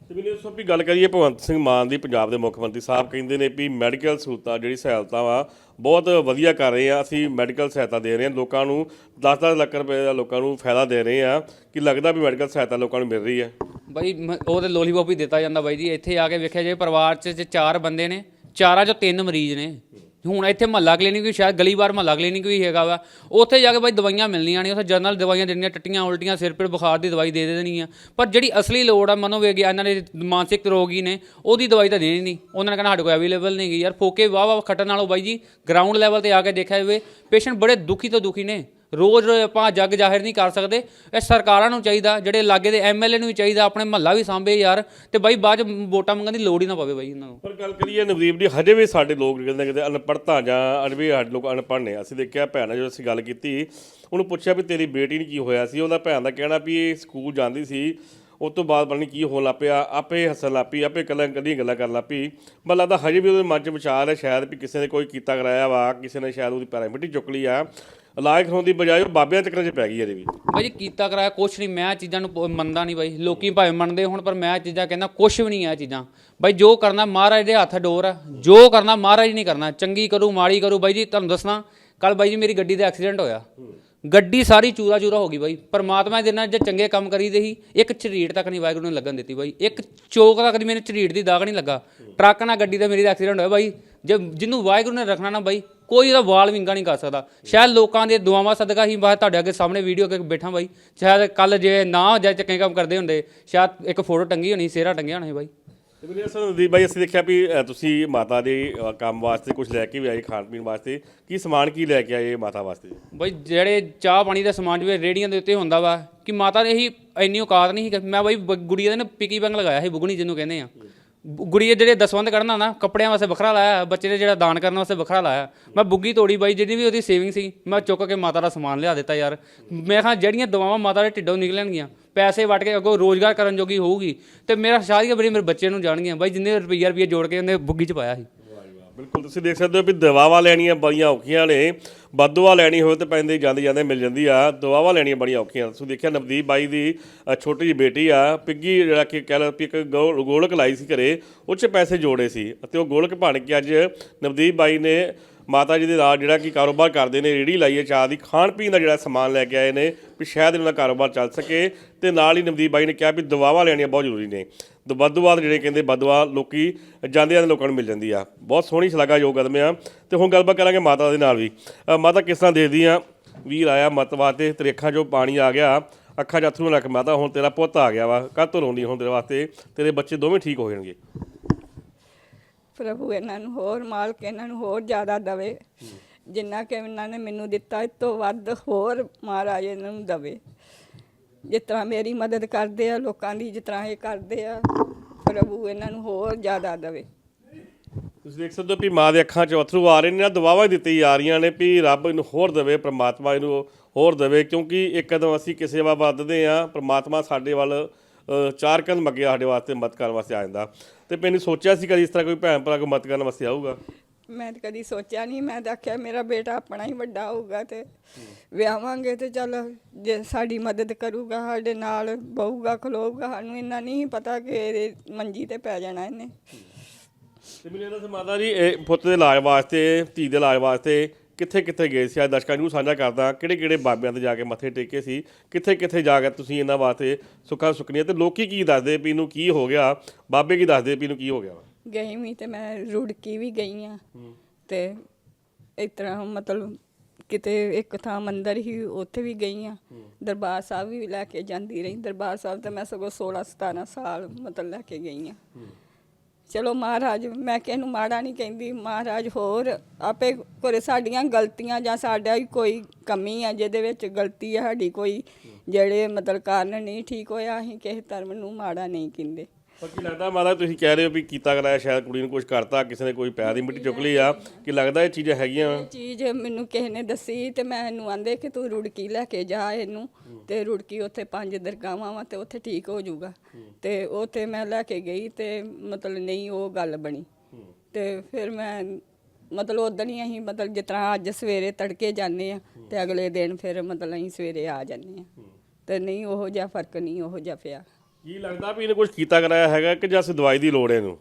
ਤੇ ਮੈਨੂੰ ਇਸ ਵੀ ਗੱਲ ਕਰੀਏ ਭਗਵੰਤ ਸਿੰਘ ਮਾਨ ਦੀ ਪੰਜਾਬ ਦੇ ਮੁੱਖ ਮੰਤਰੀ ਸਾਹਿਬ ਕਹਿੰਦੇ ਨੇ ਵੀ ਮੈਡੀਕਲ ਸਹੂਲਤਾਂ ਜਿਹੜੀ ਸਹਾਇਤਾ ਵਾ ਬਹੁਤ ਵਧੀਆ ਕਰ ਰਹੇ ਆ। ਅਸੀਂ ਮੈਡੀਕਲ ਸਹਾਇਤਾ ਦੇ ਰਹੇ ਹਾਂ ਲੋਕਾਂ ਨੂੰ 10-10 ਲੱਖ ਰੁਪਏ ਦਾ ਲੋਕਾਂ ਨੂੰ ਫਾਇਦਾ ਦੇ ਰਹੇ ਆ ਕਿ ਲੱਗਦਾ ਵੀ ਮੈਡੀਕਲ ਸਹਾਇਤਾ ਲੋਕਾਂ ਨੂੰ ਮਿਲ ਰਹੀ ਹੈ ਬਾਈ ਮ- ਉਹ ਤੇ ਲੋਲੀਪੌਪ ਹੀ ਦਿੱਤਾ ਜਾਂਦਾ ਬਾਈ ਜੀ। ਇੱਥੇ ਆ ਕੇ ਵੇਖਿਆ ਜੇ ਪਰਿਵਾਰ 'ਚ ਜੇ ਚਾਰ ਬੰਦੇ ਨੇ ਚਾਰਾਂ 'ਚੋਂ ਤਿੰਨ ਮਰੀਜ਼ ਨੇ। ਹੁਣ ਇੱਥੇ ਮਹੱਲਾ ਕਲੀਨਿਕ ਵੀ ਸ਼ਾਇਦ ਗਲੀ ਬਾਰ ਮਹੱਲਾ ਕਲੀਨਿਕ ਵੀ ਹੈਗਾ ਵਾ। ਉੱਥੇ ਜਾ ਕੇ ਬਾਈ ਦਵਾਈਆਂ ਮਿਲਣੀਆਂ ਨੇ ਉੱਥੇ ਜਨਰਲ ਦਵਾਈਆਂ ਦੇਣੀਆਂ, ਟੱਟੀਆਂ, ਉਲਟੀਆਂ, ਸਿਰ ਪੀੜ, ਬੁਖਾਰ ਦੀ ਦਵਾਈ ਦੇ ਦੇਣੀ ਆ। ਪਰ ਜਿਹੜੀ ਅਸਲੀ ਲੋੜ ਆ ਮਨੋਵਿਗਿਆਨ ਇਹਨਾਂ ਦੇ ਮਾਨਸਿਕ ਰੋਗੀ ਨੇ, ਉਹਦੀ ਦਵਾਈ ਤਾਂ ਦੇਣੀ ਨਹੀਂ। ਉਹਨਾਂ ਨੇ ਕਹਿਣਾ ਸਾਡੇ ਕੋਲ ਅਵੇਲੇਬਲ ਨਹੀਂ ਗਈ ਯਾਰ, ਫੋਕੇ ਵਾਹ ਵਾਹ ਖੱਟਣ ਨਾਲੋਂ ਬਾਈ ਜੀ ਗਰਾਊਂਡ ਲੈਵਲ ਤੇ ਆ ਕੇ ਦੇਖਿਆ ਜਾਵੇ ਪੇਸ਼ੈਂਟ ਬੜੇ ਦੁਖੀ ਤੋਂ ਦੁਖੀ ਨੇ। ਰੋਜ਼ ਰੋਜ਼ ਆਪਾਂ ਜੱਗ ਜ਼ਾਹਿਰ ਨਹੀਂ ਕਰ ਸਕਦੇ। ਇਹ ਸਰਕਾਰਾਂ ਨੂੰ ਚਾਹੀਦਾ, ਜਿਹੜੇ ਲਾਗੇ ਦੇ ਐਮਐਲਏ ਨੂੰ ਵੀ ਚਾਹੀਦਾ, ਆਪਣੇ ਮਹੱਲਾ ਵੀ ਸਾਂਭੇ ਯਾਰ, ਤੇ ਬਾਈ ਬਾਅਦ ਚ ਵੋਟਾਂ ਮੰਗਣ ਦੀ ਲੋੜ ਹੀ ਨਾ ਪਵੇ ਬਾਈ ਇਹਨਾਂ ਨੂੰ। ਪਰ ਗੱਲ ਕਰੀਏ ਨਵਦੀਪ ਜੀ, ਹਜੇ ਵੀ ਸਾਡੇ ਲੋਕ ਕਹਿੰਦੇ ਕਿਤੇ ਅਨਪੜ੍ਹਤਾ ਜਾਂ ਅਨਵੇ ਸਾਡੇ ਲੋਕ ਅਨਪੜ੍ਹ ਨੇ। ਅਸੀਂ ਦੇਖਿਆ ਭੈਣ ਨਾਲ ਜਦੋਂ ਅਸੀਂ ਗੱਲ ਕੀਤੀ, ਉਹਨੂੰ ਪੁੱਛਿਆ ਵੀ ਤੇਰੀ ਬੇਟੀ ਨੂੰ ਕੀ ਹੋਇਆ ਸੀ? ਉਹਦਾ ਭੈਣ ਦਾ ਕਹਿਣਾ ਵੀ ਇਹ ਸਕੂਲ ਜਾਂਦੀ ਸੀ ਉਸ ਤੋਂ ਬਾਅਦ ਪਤਾ ਨਹੀਂ ਕੀ ਹੋਣ ਲੱਗ ਪਿਆ, ਆਪੇ ਹੱਸਣ ਲੱਗ ਪਈ, ਆਪੇ ਕੱਲਾਂ ਕਦੀਆਂ ਗੱਲਾਂ ਕਰਨ ਲੱਗ ਪਈ। ਮੈਨੂੰ ਲੱਗਦਾ ਹਜੇ ਵੀ ਉਹਦੇ ਮਨ 'ਚ ਵਿਚਾਰ ਹੈ ਸ਼ਾਇਦ ਵੀ ਕਿਸੇ ਨੇ ਕੋਈ ਕੀਤਾ ਕਰਾਇਆ ਵਾ, ਕਿਸੇ ਨੇ ਸ਼ਾਇਦ ਉਹਦੀ ਪੈਰਾਮਿਟੀ ਚੁੱਕ ਲਈ ਆ। ਇਲਾਜ ਕਰਾਉਣ ਦੀ ਬਜਾਏ ਉਹ ਬਾਬਿਆਂ ਚੱਕਰਾਂ 'ਚ ਪੈ ਗਈ ਅਜੇ ਵੀ। ਬਾਈ ਜੀ, ਕੀਤਾ ਕਰਾਇਆ, ਕੁਛ ਨਹੀਂ, ਮੈਂ ਇਹ ਚੀਜ਼ਾਂ ਨੂੰ ਪ- ਮੰਨਦਾ ਨਹੀਂ ਬਾਈ। ਲੋਕੀ ਭਾਵੇਂ ਮੰਨਦੇ ਹੁਣ, ਪਰ ਮੈਂ ਇਹ ਚੀਜ਼ਾਂ ਕਹਿੰਦਾ, ਕੁਛ ਵੀ ਨਹੀਂ ਇਹ ਚੀਜ਼ਾਂ। ਬਾਈ, ਜੋ ਕਰਨਾ ਮਹਾਰਾਜ ਦੇ ਹੱਥ ਡੋਰ ਆ। ਜੋ ਕਰਨਾ ਮਹਾਰਾਜ ਨਹੀਂ ਕਰਨਾ। ਚੰਗੀ ਕਰੂ, ਮਾੜੀ ਕਰੂ। ਬਾਈ ਜੀ, ਤੁਹਾਨੂੰ ਦੱਸਣਾ ਕੱਲ ਬਾਈ ਜੀ ਮੇਰੀ ਗੱਡੀ ਦਾ ਐਕਸੀਡੈਂਟ ਹੋਇਆ। ਗੱਡੀ ਸਾਰੀ ਚੂਰਾ ਚੂਰਾ ਹੋ ਗਈ ਬਾਈ। ਪਰਮਾਤਮਾ ਦੇ ਨਾਲ ਜੇ ਚੰਗੇ ਕੰਮ ਕਰੀਦੇ ਸੀ, ਇੱਕ ਝਰੀਟ ਤੱਕ ਨਹੀਂ ਵਾਹਿਗੁਰੂ ਨੇ ਲੱਗਣ ਦਿੱਤੀ ਬਾਈ। ਇੱਕ ਚੋਕ ਤੱਕ ਨਹੀਂ ਮੈਨੂੰ ਝਰੀੜ ਦੀ ਦਾਗ ਨਹੀਂ ਲੱਗਾ। ਟਰੱਕ ਨਾਲ ਗੱਡੀ ਦਾ ਮੇਰੀ ਦਾ ਐਕਸੀਡੈਂਟ ਹੋਇਆ ਬਾਈ। ਜੇ, ਜਿਹਨੂੰ ਵਾਹਿਗੁਰੂ ਨੇ ਰੱਖਣਾ ਨਾ ਬਾਈ ਕੋਈ ਉਹਦਾ ਵਾਲ ਵਿੰਗਾ ਨਹੀਂ ਕਰ ਸਕਦਾ। ਸ਼ਾਇਦ ਲੋਕਾਂ ਦੇ ਦੁਆਵਾਂ ਸਦਕਾ ਹੀ ਬਾਹਰ ਤੁਹਾਡੇ ਅੱਗੇ ਸਾਹਮਣੇ ਵੀਡੀਓ ਕੇ ਬੈਠਾ ਬਾਈ। ਸ਼ਾਇਦ ਕੱਲ ਜੇ ਨਾ ਜਾਂ ਚੱਕੇ ਕੰਮ ਕਰਦੇ ਹੁੰਦੇ ਸ਼ਾਇਦ ਇੱਕ ਫੋਟੋ ਟੰਗੀ ਹੋਣੀ ਸਿਹਰਾ ਟੰਗਿਆ ਹੋਣਾ ਸੀ ਬਾਈ। ਤੇ ਮੈਨੂੰ ਅਸਲ ਨਦੀਪ ਬਾਈ ਅਸੀਂ ਦੇਖਿਆ ਵੀ ਅ, ਤੁਸੀਂ ਮਾਤਾ ਦੇ ਅ, ਕੰਮ ਵਾਸਤੇ ਕੁਝ ਲੈ ਕੇ ਵੀ ਆਏ ਖਾਣ ਪੀਣ ਵਾਸਤੇ। ਕੀ ਸਮਾਨ ਕੀ ਲੈ ਕੇ ਆਏ ਮਾਤਾ ਵਾਸਤੇ? ਬਈ ਜਿਹੜੇ ਚਾਹ ਪਾਣੀ ਦਾ ਸਮਾਨ ਜਿਵੇਂ ਰੇੜੀਆਂ ਦੇ ਉੱਤੇ ਹੁੰਦਾ ਵਾ ਕਿ ਮਾਤਾ ਦੇ ਹੀ ਇੰਨੀ ਔਕਾਤ ਨਹੀਂ ਸੀ ਮੈਂ ਬਈ ਬ- ਗੁੜੀਆ ਦੇ ਨਾ ਪਿਕੀ ਬੈਂਕ ਲਗਾਇਆ ਸੀ ਬੁਗਣੀ ਜਿਹਨੂੰ ਕਹਿੰਦੇ ਆ। ਗੁੜੀਏ ਜਿਹੜੇ ਦਸਵੰਦ ਕੱਢਣਾ ਨਾ, ਕੱਪੜਿਆਂ ਵਾਸਤੇ ਵੱਖਰਾ ਲਾਇਆ, ਬੱਚੇ ਨੇ ਜਿਹੜਾ ਦਾਨ ਕਰਨ ਵਾਸਤੇ ਵੱਖਰਾ ਲਾਇਆ। ਮੈਂ ਬੁੱਗੀ ਤੋੜੀ ਬਾਈ ਜਿੰਨੀ ਵੀ ਉਹਦੀ ਸੇਵਿੰਗ ਸੀ, ਮੈਂ ਚੁੱਕ ਕੇ ਮਾਤਾ ਦਾ ਸਮਾਨ ਲਿਆ ਦਿੱਤਾ ਯਾਰ। ਮੈਂ ਕਿਹਾ, ਜਿਹੜੀਆਂ ਦਵਾਵਾਂ ਮਾਤਾ ਦੇ ਢਿੱਡੋਂ ਨਿਕਲਣਗੀਆਂ, ਪੈਸੇ ਵਟ ਕੇ ਅੱਗੋਂ ਰੋਜ਼ਗਾਰ ਕਰਨ ਜੋਗੀ ਹੋਊਗੀ, ਤੇ ਮੇਰਾ ਸਾਰੀਆਂ ਬੜੀ ਮੇਰੇ ਬੱਚੇ ਨੂੰ ਜਾਣਗੀਆਂ। ਬਾਈ, ਜਿੰਨੇ ਰੁਪਈਆ ਰੁਪਈਆ ਜੋੜ ਕੇ ਉਹਨੇ ਬੁੱਗੀ 'ਚ ਪਾਇਆ ਸੀ। ਬਿਲਕੁਲ, ਤੁਸੀਂ ਦੇਖ ਸਕਦੇ ਹੋ ਵੀ ਦਵਾਵਾਂ ਲੈਣੀਆਂ ਬੜੀਆਂ ਔਖੀਆਂ ਨੇ। ਬਦਦੁਆ ਲੈਣੀ ਹੋਵੇ ਤੇ ਪੈਂਦੇ ਜਾਂਦੇ ਜਾਂਦੇ ਮਿਲ ਜਾਂਦੀ ਆ। ਦੁਆਵਾਂ ਲੈਣੀਆਂ ਬੜੀਆਂ ਔਖੀਆਂ। ਤੁਸੀਂ ਦੇਖਿਆ ਨਵਦੀਪ ਬਾਈ ਦੀ ਅ, ਛੋਟੀ ਜਿਹੀ ਬੇਟੀ ਆ। ਪਿੱਗੀ ਜਿਹੜਾ ਕਿ ਕਹਿ ਲਓ ਵੀ ਇੱਕ ਗੋ- ਗੋਲਕ ਲਾਈ ਸੀ ਘਰੇ ਉਹ 'ਚ ਪੈਸੇ ਜੋੜੇ ਸੀ। ਅਤੇ ਉਹ ਗੋਲਕ ਬਣ ਕੇ ਅੱਜ ਨਵਦੀਪ ਬਾਈ ਨੇ ਮਾਤਾ ਜੀ ਦੇ ਨਾਲ ਜਿਹੜਾ ਕਿ ਕਾਰੋਬਾਰ ਕਰਦੇ ਨੇ, ਰੇੜੀ ਲਾਈ ਹੈ, ਚਾਹ ਦੀ, ਖਾਣ ਪੀਣ ਦਾ ਜਿਹੜਾ ਸਮਾਨ ਲੈ ਕੇ ਆਏ ਨੇ, ਵੀ ਸ਼ਾਇਦ ਇਹਨਾਂ ਦਾ ਕਾਰੋਬਾਰ ਚੱਲ ਸਕੇ। ਤੇ ਨਾਲ ਹੀ ਨਵਦੀਪ ਬਾਈ ਨੇ ਕਿਹਾ ਵੀ ਦਵਾਵਾਂ ਲੈਣੀਆਂ ਬਹੁਤ ਜ਼ਰੂਰੀ ਨੇ। ਤੇ ਜਿਹੜੇ ਕਹਿੰਦੇ ਬਦਵਾ ਲੋਕੀ ਜਾਂਦੇ ਜਾਂਦੇ ਲੋਕਾਂ ਨੂੰ ਮਿਲ ਜਾਂਦੀ ਆ। ਬਹੁਤ ਸੋਹਣੀ ਸ਼ਲਾਘਾਯੋਗ ਕਦਮ ਆ। ਤੇ ਹੁਣ ਗੱਲਬਾਤ ਕਰਾਂਗੇ ਮਾਤਾ ਦੇ ਨਾਲ ਵੀ। ਮਾਤਾ ਕਿਸ ਤਰ੍ਹਾਂ ਦੇਖਦੀ ਆ? ਵੀਰ ਆਇਆ ਮਤਵਾ ਤੇ ਤੇਰੇ ਜੋ ਪਾਣੀ ਆ ਗਿਆ। ਅੱਖਾਂ 'ਚ ਅਥਰੂ ਲੱਗ ਮਾਤਾ ਹੁਣ ਤੇਰਾ ਪੁੱਤ ਆ ਗਿਆ ਵਾ। ਕੱਦ ਤੋਂ ਰੋਂਦੀ ਹੁਣ ਤੇਰੇ ਵਾਸਤੇ? ਤੇਰੇ ਬੱਚੇ ਦੋਵੇਂ ਠੀਕ ਹੋ ਜਾਣਗੇ। ਪ੍ਰਭੂ ਇਹਨਾਂ ਨੂੰ ਹੋਰ, ਮਾਲਕ ਇਹਨਾਂ ਨੂੰ ਹੋਰ ਜ਼ਿਆਦਾ ਦਵੇ। ਜਿੰਨਾ ਕਿ ਇਹਨਾਂ ਨੇ ਮੈਨੂੰ ਦਿੱਤਾ, ਇਸ ਤੋਂ ਵੱਧ ਹੋਰ ਮਹਾਰਾਜ ਇਹਨਾਂ ਨੂੰ ਦਵੇ। ਜਿਸ ਤਰ੍ਹਾਂ ਮੇਰੀ ਮਦਦ ਕਰਦੇ ਆ, ਲੋਕਾਂ ਦੀ ਜਿਸ ਤਰ੍ਹਾਂ ਇਹ ਕਰਦੇ ਆ, ਪ੍ਰਭੂ ਇਹਨਾਂ ਨੂੰ ਹੋਰ ਜ਼ਿਆਦਾ ਦਵੇ। ਤੁਸੀਂ ਦੇਖ ਸਕਦੇ ਹੋ ਵੀ ਮਾਂ ਦੇ ਅੱਖਾਂ 'ਚ ਅਥਰੂ ਆ ਰਹੇ ਨੇ ਨਾ ਦੁਆਵਾਂ ਦਿੱਤੀ ਜਾ ਰਹੀਆਂ ਨੇ ਵੀ ਰੱਬ ਇਹਨੂੰ ਹੋਰ ਦੇਵੇ, ਪ੍ਰਮਾਤਮਾ ਇਹਨੂੰ ਹੋਰ ਦੇਵੇ, ਕਿਉਂਕਿ ਇੱਕ ਕਦਮ ਅਸੀਂ ਕਿਸੇ ਵੱਲ ਵੱਧਦੇ ਆ ਪ੍ਰਮਾਤਮਾ ਸਾਡੇ ਵੱਲ ਚਾਰ ਕਦਮ ਅੱਗੇ ਸਾਡੇ ਵਾਸਤੇ ਮਦਦ ਕਰਨ ਵਾਸਤੇ ਆ ਜਾਂਦਾ। ਤੇ ਮੈਨੂੰ ਸੋਚਿਆ ਸੀ ਕਦੀ ਇਸ ਤਰ੍ਹਾਂ ਕੋਈ ਭੈਣ ਭਰਾ ਕੋਈ ਮਦਦ ਕਰਨ ਵਾਸਤੇ ਆਊਗਾ। ਮੈਂ ਤਾਂ ਕਦੀ ਸੋਚਿਆ ਨਹੀਂ ਮੈਂ ਤਾਂ ਆਖਿਆ ਮੇਰਾ ਬੇਟਾ ਆਪਣਾ ਹੀ ਵੱਡਾ ਹੋਊਗਾ ਤੇ ਵਿਆਹਾਂਗੇ ਤੇ ਚੱਲ ਜੇ ਸਾਡੀ ਮਦਦ ਕਰੂਗਾ ਸਾਡੇ ਨਾਲ ਬਹੂਗਾ ਖਲੋਊਗਾ ਸਾਨੂੰ ਇੰਨਾ ਨਹੀਂ ਪਤਾ ਕਿ ਇਹਦੇ ਮੰਜੀ ਤੇ ਪੈ ਜਾਣਾ ਇਹਨੇ। ਤੇ ਮੈਨੂੰ ਇਹਨਾਂ ਮਾਤਾ ਜੀ ਇਹ ਪੁੱਤ ਦੇ ਇਲਾਜ ਵਾਸਤੇ ਧੀ ਦੇ ਇਲਾਜ ਵਾਸਤੇ ਕਿੱਥੇ ਕਿੱਥੇ ਗਏ ਸੀ? ਅੱਜ ਦਰਸ਼ਕਾਂ ਨੂੰ ਸਾਂਝਾ ਕਰਦਾ ਕਿਹੜੇ ਕਿਹੜੇ ਬਾਬਿਆਂ ਤੇ ਜਾ ਕੇ ਮੱਥੇ ਟੇਕੇ ਸੀ? ਕਿੱਥੇ ਕਿੱਥੇ ਜਾ ਕੇ ਤੁਸੀਂ ਇਹਨਾਂ ਵਾਸਤੇ ਸੁੱਖਾਂ ਸੁੱਕਣੀਆਂ ਤੇ ਲੋਕੀ ਕੀ ਦੱਸਦੇ ਵੀ ਇਹਨੂੰ ਕੀ ਹੋ ਗਿਆ? ਬਾਬੇ ਕੀ ਦੱਸਦੇ ਵੀ ਇਹਨੂੰ ਕੀ ਹੋ ਗਿਆ? ਗਈ ਵੀ ਤੇ ਮੈਂ ਰੁੜਕੀ ਵੀ ਗਈ ਆ ਤੇ ਇਸ ਤਰ੍ਹਾਂ ਮਤਲਬ ਕਿਤੇ ਇੱਕ ਥਾਂ ਮੰਦਰ ਹੀ ਉੱਥੇ ਵੀ ਗਈ ਆ ਦਰਬਾਰ ਸਾਹਿਬ ਵੀ ਲੈ ਕੇ ਜਾਂਦੀ ਰਹੀ। ਦਰਬਾਰ ਸਾਹਿਬ ਤੇ ਮੈਂ ਸਗੋਂ 16 17 ਸਾਲ ਮਤਲਬ ਲੈ ਕੇ ਗਈ ਆ ਚਲੋ ਮਹਾਰਾਜ, ਮੈਂ ਕਿਸੇ ਨੂੰ ਮਾੜਾ ਨਹੀਂ ਕਹਿੰਦੀ, ਮਹਾਰਾਜ ਹੋਰ, ਆਪੇ ਕੋਰੇ ਸਾਡੀਆਂ ਗਲਤੀਆਂ ਜਾਂ ਸਾਡਾ ਹੀ ਕੋਈ ਕਮੀ ਆ, ਜਿਹਦੇ ਵਿੱਚ ਗਲਤੀ ਆ ਸਾਡੀ ਕੋਈ, ਜਿਹੜੇ ਮਤਲਬ ਕਾਰਨ ਨਹੀਂ ਠੀਕ ਹੋਇਆ, ਅਸੀਂ ਕਿਸੇ ਧਰਮ ਨੂੰ ਮਾੜਾ ਨਹੀਂ ਕਹਿੰਦੇ। ਪਰ ਲੱਗਦਾ ਮਾਤਾ, ਤੁਸੀਂ ਕਹਿ ਰਹੇ ਹੋ ਵੀ ਕੀਤਾ ਕਰਾਇਆ, ਸ਼ਾਇਦ ਕੁੜੀ ਨੂੰ ਕੁਝ ਕਰਤਾ, ਕਿਸੇ ਨੇ ਕੋਈ ਪੈਰ ਦੀ ਮਿੱਟੀ ਚੁੱਕ ਲਈ ਆ। ਕਿ ਲੱਗਦਾ ਇਹ ਚੀਜ਼ਾਂ ਹੈਗੀਆਂ? ਇਹ ਚੀਜ਼ ਮੈਨੂੰ ਕਿਸੇ ਨੇ ਦੱਸੀ ਤੇ ਮੈਂ ਇਹਨੂੰ ਆਂਦੇ ਕਿ ਤੂੰ ਰੁੜਕੀ ਲੈ ਕੇ ਜਾ ਇਹਨੂੰ ਤੇ ਰੁੜਕੀ ਉੱਥੇ ਪੰਜ ਦਰਗਾਹਾਂ ਵਾ ਤੇ ਉੱਥੇ ਠੀਕ ਹੋ ਜਾਊਗਾ। ਤੇ ਉੱਥੇ ਮੈਂ ਲੈ ਕੇ ਗਈ ਤੇ ਮਤਲਬ ਨਹੀਂ ਉਹ ਗੱਲ ਬਣੀ। ਤੇ ਫਿਰ ਮੈਂ ਮਤਲਬ ਉਦੋਂ ਹੀ ਅਸੀਂ ਮਤਲਬ ਜਿਸ ਤਰ੍ਹਾਂ ਅੱਜ ਸਵੇਰੇ ਤੜਕੇ ਜਾਂਦੇ ਆ ਤੇ ਅਗਲੇ ਦਿਨ ਫਿਰ ਮਤਲਬ ਅਸੀਂ ਸਵੇਰੇ ਆ ਜਾਂਦੇ ਆ। ਤੇ ਨਹੀਂ ਉਹੋ ਜਿਹਾ ਫ਼ਰਕ ਨਹੀਂ, ਉਹੋ ਜਿਹਾ ਪਿਆ। ਕੀ ਲੱਗਦਾ ਵੀ ਇਹਨੇ ਕੁਝ ਕੀਤਾ ਕਰਾਇਆ ਹੈਗਾ ਕਿ ਜਾਂ ਸਿ ਦਵਾਈ ਦੀ ਲੋੜ ਹੈ ਇਹਨੂੰ?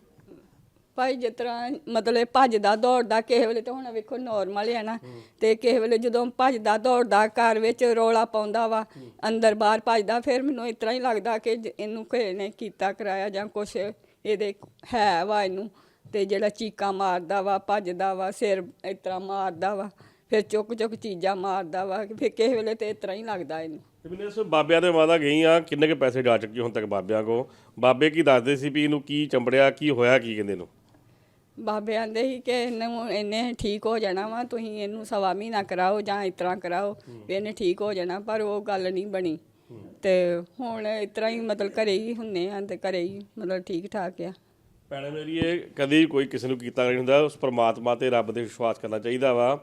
ਭਾਈ ਜਿਸ ਤਰ੍ਹਾਂ ਮਤਲਬ ਭੱਜਦਾ ਦੌੜਦਾ ਕਿਸੇ ਵੇਲੇ ਤਾਂ ਹੁਣ ਵੇਖੋ ਨਾਰਮਲ ਹੈ ਨਾ। ਤੇ ਕਿਸੇ ਵੇਲੇ ਜਦੋਂ ਭੱਜਦਾ ਦੌੜਦਾ ਘਰ ਵਿੱਚ ਰੋਲਾ ਪਾਉਂਦਾ ਵਾ ਅੰਦਰ ਬਾਹਰ ਭੱਜਦਾ ਫਿਰ ਮੈਨੂੰ ਇਸ ਤਰ੍ਹਾਂ ਹੀ ਲੱਗਦਾ ਕਿ ਜ- ਇਹਨੂੰ ਕਿਸੇ ਨੇ ਕੀਤਾ ਕਰਾਇਆ ਜਾਂ ਕੁਛ ਇਹਦੇ ਹੈ ਵਾ ਇਹਨੂੰ। ਤੇ ਜਿਹੜਾ ਚੀਕਾਂ ਮਾਰਦਾ ਵਾ ਭੱਜਦਾ ਵਾ ਸਿਰ ਇਸ ਤਰ੍ਹਾਂ ਮਾਰਦਾ ਵਾ। ਫਿਰ ਚੁੱਕ ਚੁੱਕ ਚੀਜ਼ਾਂ ਮਾਰਦਾ ਵਾ ਫਿਰ ਕਿਸੇ ਵੇਲੇ ਤੇ ਇਸ ਤਰ੍ਹਾਂ ਹੀ ਲੱਗਦਾ ਇਹਨੂੰ। ਤੇ ਮੈਨੂੰ ਇਸ ਬਾਬਿਆਂ ਦੇ ਮਾਤਾ ਗਈ ਆ ਕਿੰਨੇ ਕੇ ਪੈਸੇ ਜਾ ਚੁੱਕੀ ਹੁਣ ਤੱਕ ਬਾਬਿਆਂ ਕੋ ਬਾਬੇ ਕੀ ਦੱਸਦੇ ਸੀ ਵੀ ਇਹਨੂੰ ਕੀ ਚੰਬੜਿਆ ਕੀ ਹੋਇਆ ਕੀ ਕਹਿੰਦੇ ਨੂੰ ਬਾਬੇ ਆਂਦੇ ਸੀ ਕਿ ਇਹਨੂੰ ਇਹਨੇ ਠੀਕ ਹੋ ਜਾਣਾ ਵਾ ਤੁਸੀਂ ਇਹਨੂੰ ਸਵਾ ਮਹੀਨਾ ਕਰਾਓ ਜਾਂ ਇਸ ਤਰ੍ਹਾਂ ਕਰਾਓ ਵੀ ਇਹਨੇ ਠੀਕ ਹੋ ਜਾਣਾ ਪਰ ਉਹ ਗੱਲ ਨਹੀਂ ਬਣੀ। ਤੇ ਹੁਣ ਇਸ ਤਰ੍ਹਾਂ ਹੀ ਮਤਲਬ ਘਰੇ ਹੀ ਹੁੰਨੇ ਆ ਤੇ ਘਰੇ ਹੀ ਮਤਲਬ ਠੀਕ ਠਾਕ ਆ। ਭੈਣੇ ਮੇਰੀ ਇਹ ਕਦੀ ਕੋਈ ਕਿਸੇ ਨੂੰ ਕੀਤਾ ਨਹੀਂ ਹੁੰਦਾ ਉਸ ਪਰਮਾਤਮਾ ਤੇ ਰੱਬ ਤੇ ਵਿਸ਼ਵਾਸ ਕਰਨਾ ਚਾਹੀਦਾ ਵਾ।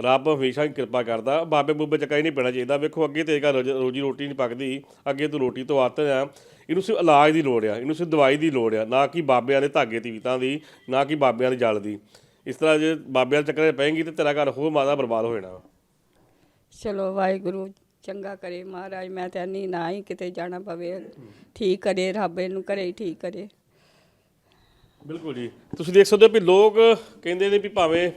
ਰੱਬ ਹਮੇਸ਼ਾ ਹੀ ਕਿਰਪਾ ਕਰਦਾ। ਬਾਬੇ ਬੂਬੇ ਚੱਕਾ ਹੀ ਨਹੀਂ ਪੈਣਾ ਚਾਹੀਦਾ। ਵੇਖੋ ਅੱਗੇ ਤੇ ਘਰ ਰੋਜ਼- ਰੋਜੀ ਰੋਟੀ ਨਹੀਂ ਪੱਕਦੀ। ਅੱਗੇ ਤੂੰ ਰੋਟੀ ਤੋਂ ਆਤ ਆ। ਇਹਨੂੰ ਸਿਰਫ ਇਲਾਜ ਦੀ ਲੋੜ ਆ। ਇਹਨੂੰ ਸਿਰਫ ਦਵਾਈ ਦੀ ਲੋੜ ਆ। ਨਾ ਕਿ ਬਾਬਿਆਂ ਦੇ ਧਾਗੇ ਤੀਵੀਤਾਂ ਦੀ ਨਾ ਕਿ ਬਾਬਿਆਂ ਦੇ ਜਲ ਦੀ। ਇਸ ਤਰ੍ਹਾਂ ਜੇ ਬਾਬਿਆਂ ਦੇ ਚੱਕਰੇ ਪਏਗੀ ਤੇ ਤੇਰਾ ਘਰ ਹੋਰ ਮਾਦਾ ਬਰਬਾਦ ਹੋ ਜਾਣਾ। ਚਲੋ ਵਾਹਿਗੁਰੂ ਚੰਗਾ ਕਰੇ ਮਹਾਰਾਜ। ਮੈਂ ਤਾਂ ਨਹੀਂ ਨਾ ਹੀ ਕਿਤੇ ਜਾਣਾ ਪਵੇ। ਠੀਕ ਕਰੇ ਰੱਬ ਇਹਨੂੰ ਘਰੇ ਹੀ ਠੀਕ ਕਰੇ। ਬਿਲਕੁਲ ਜੀ। ਤੁਸੀਂ ਦੇਖ ਸਕਦੇ ਹੋ ਵੀ ਲੋਕ ਕਹਿੰਦੇ ਨੇ ਵੀ ਭਾਵੇਂ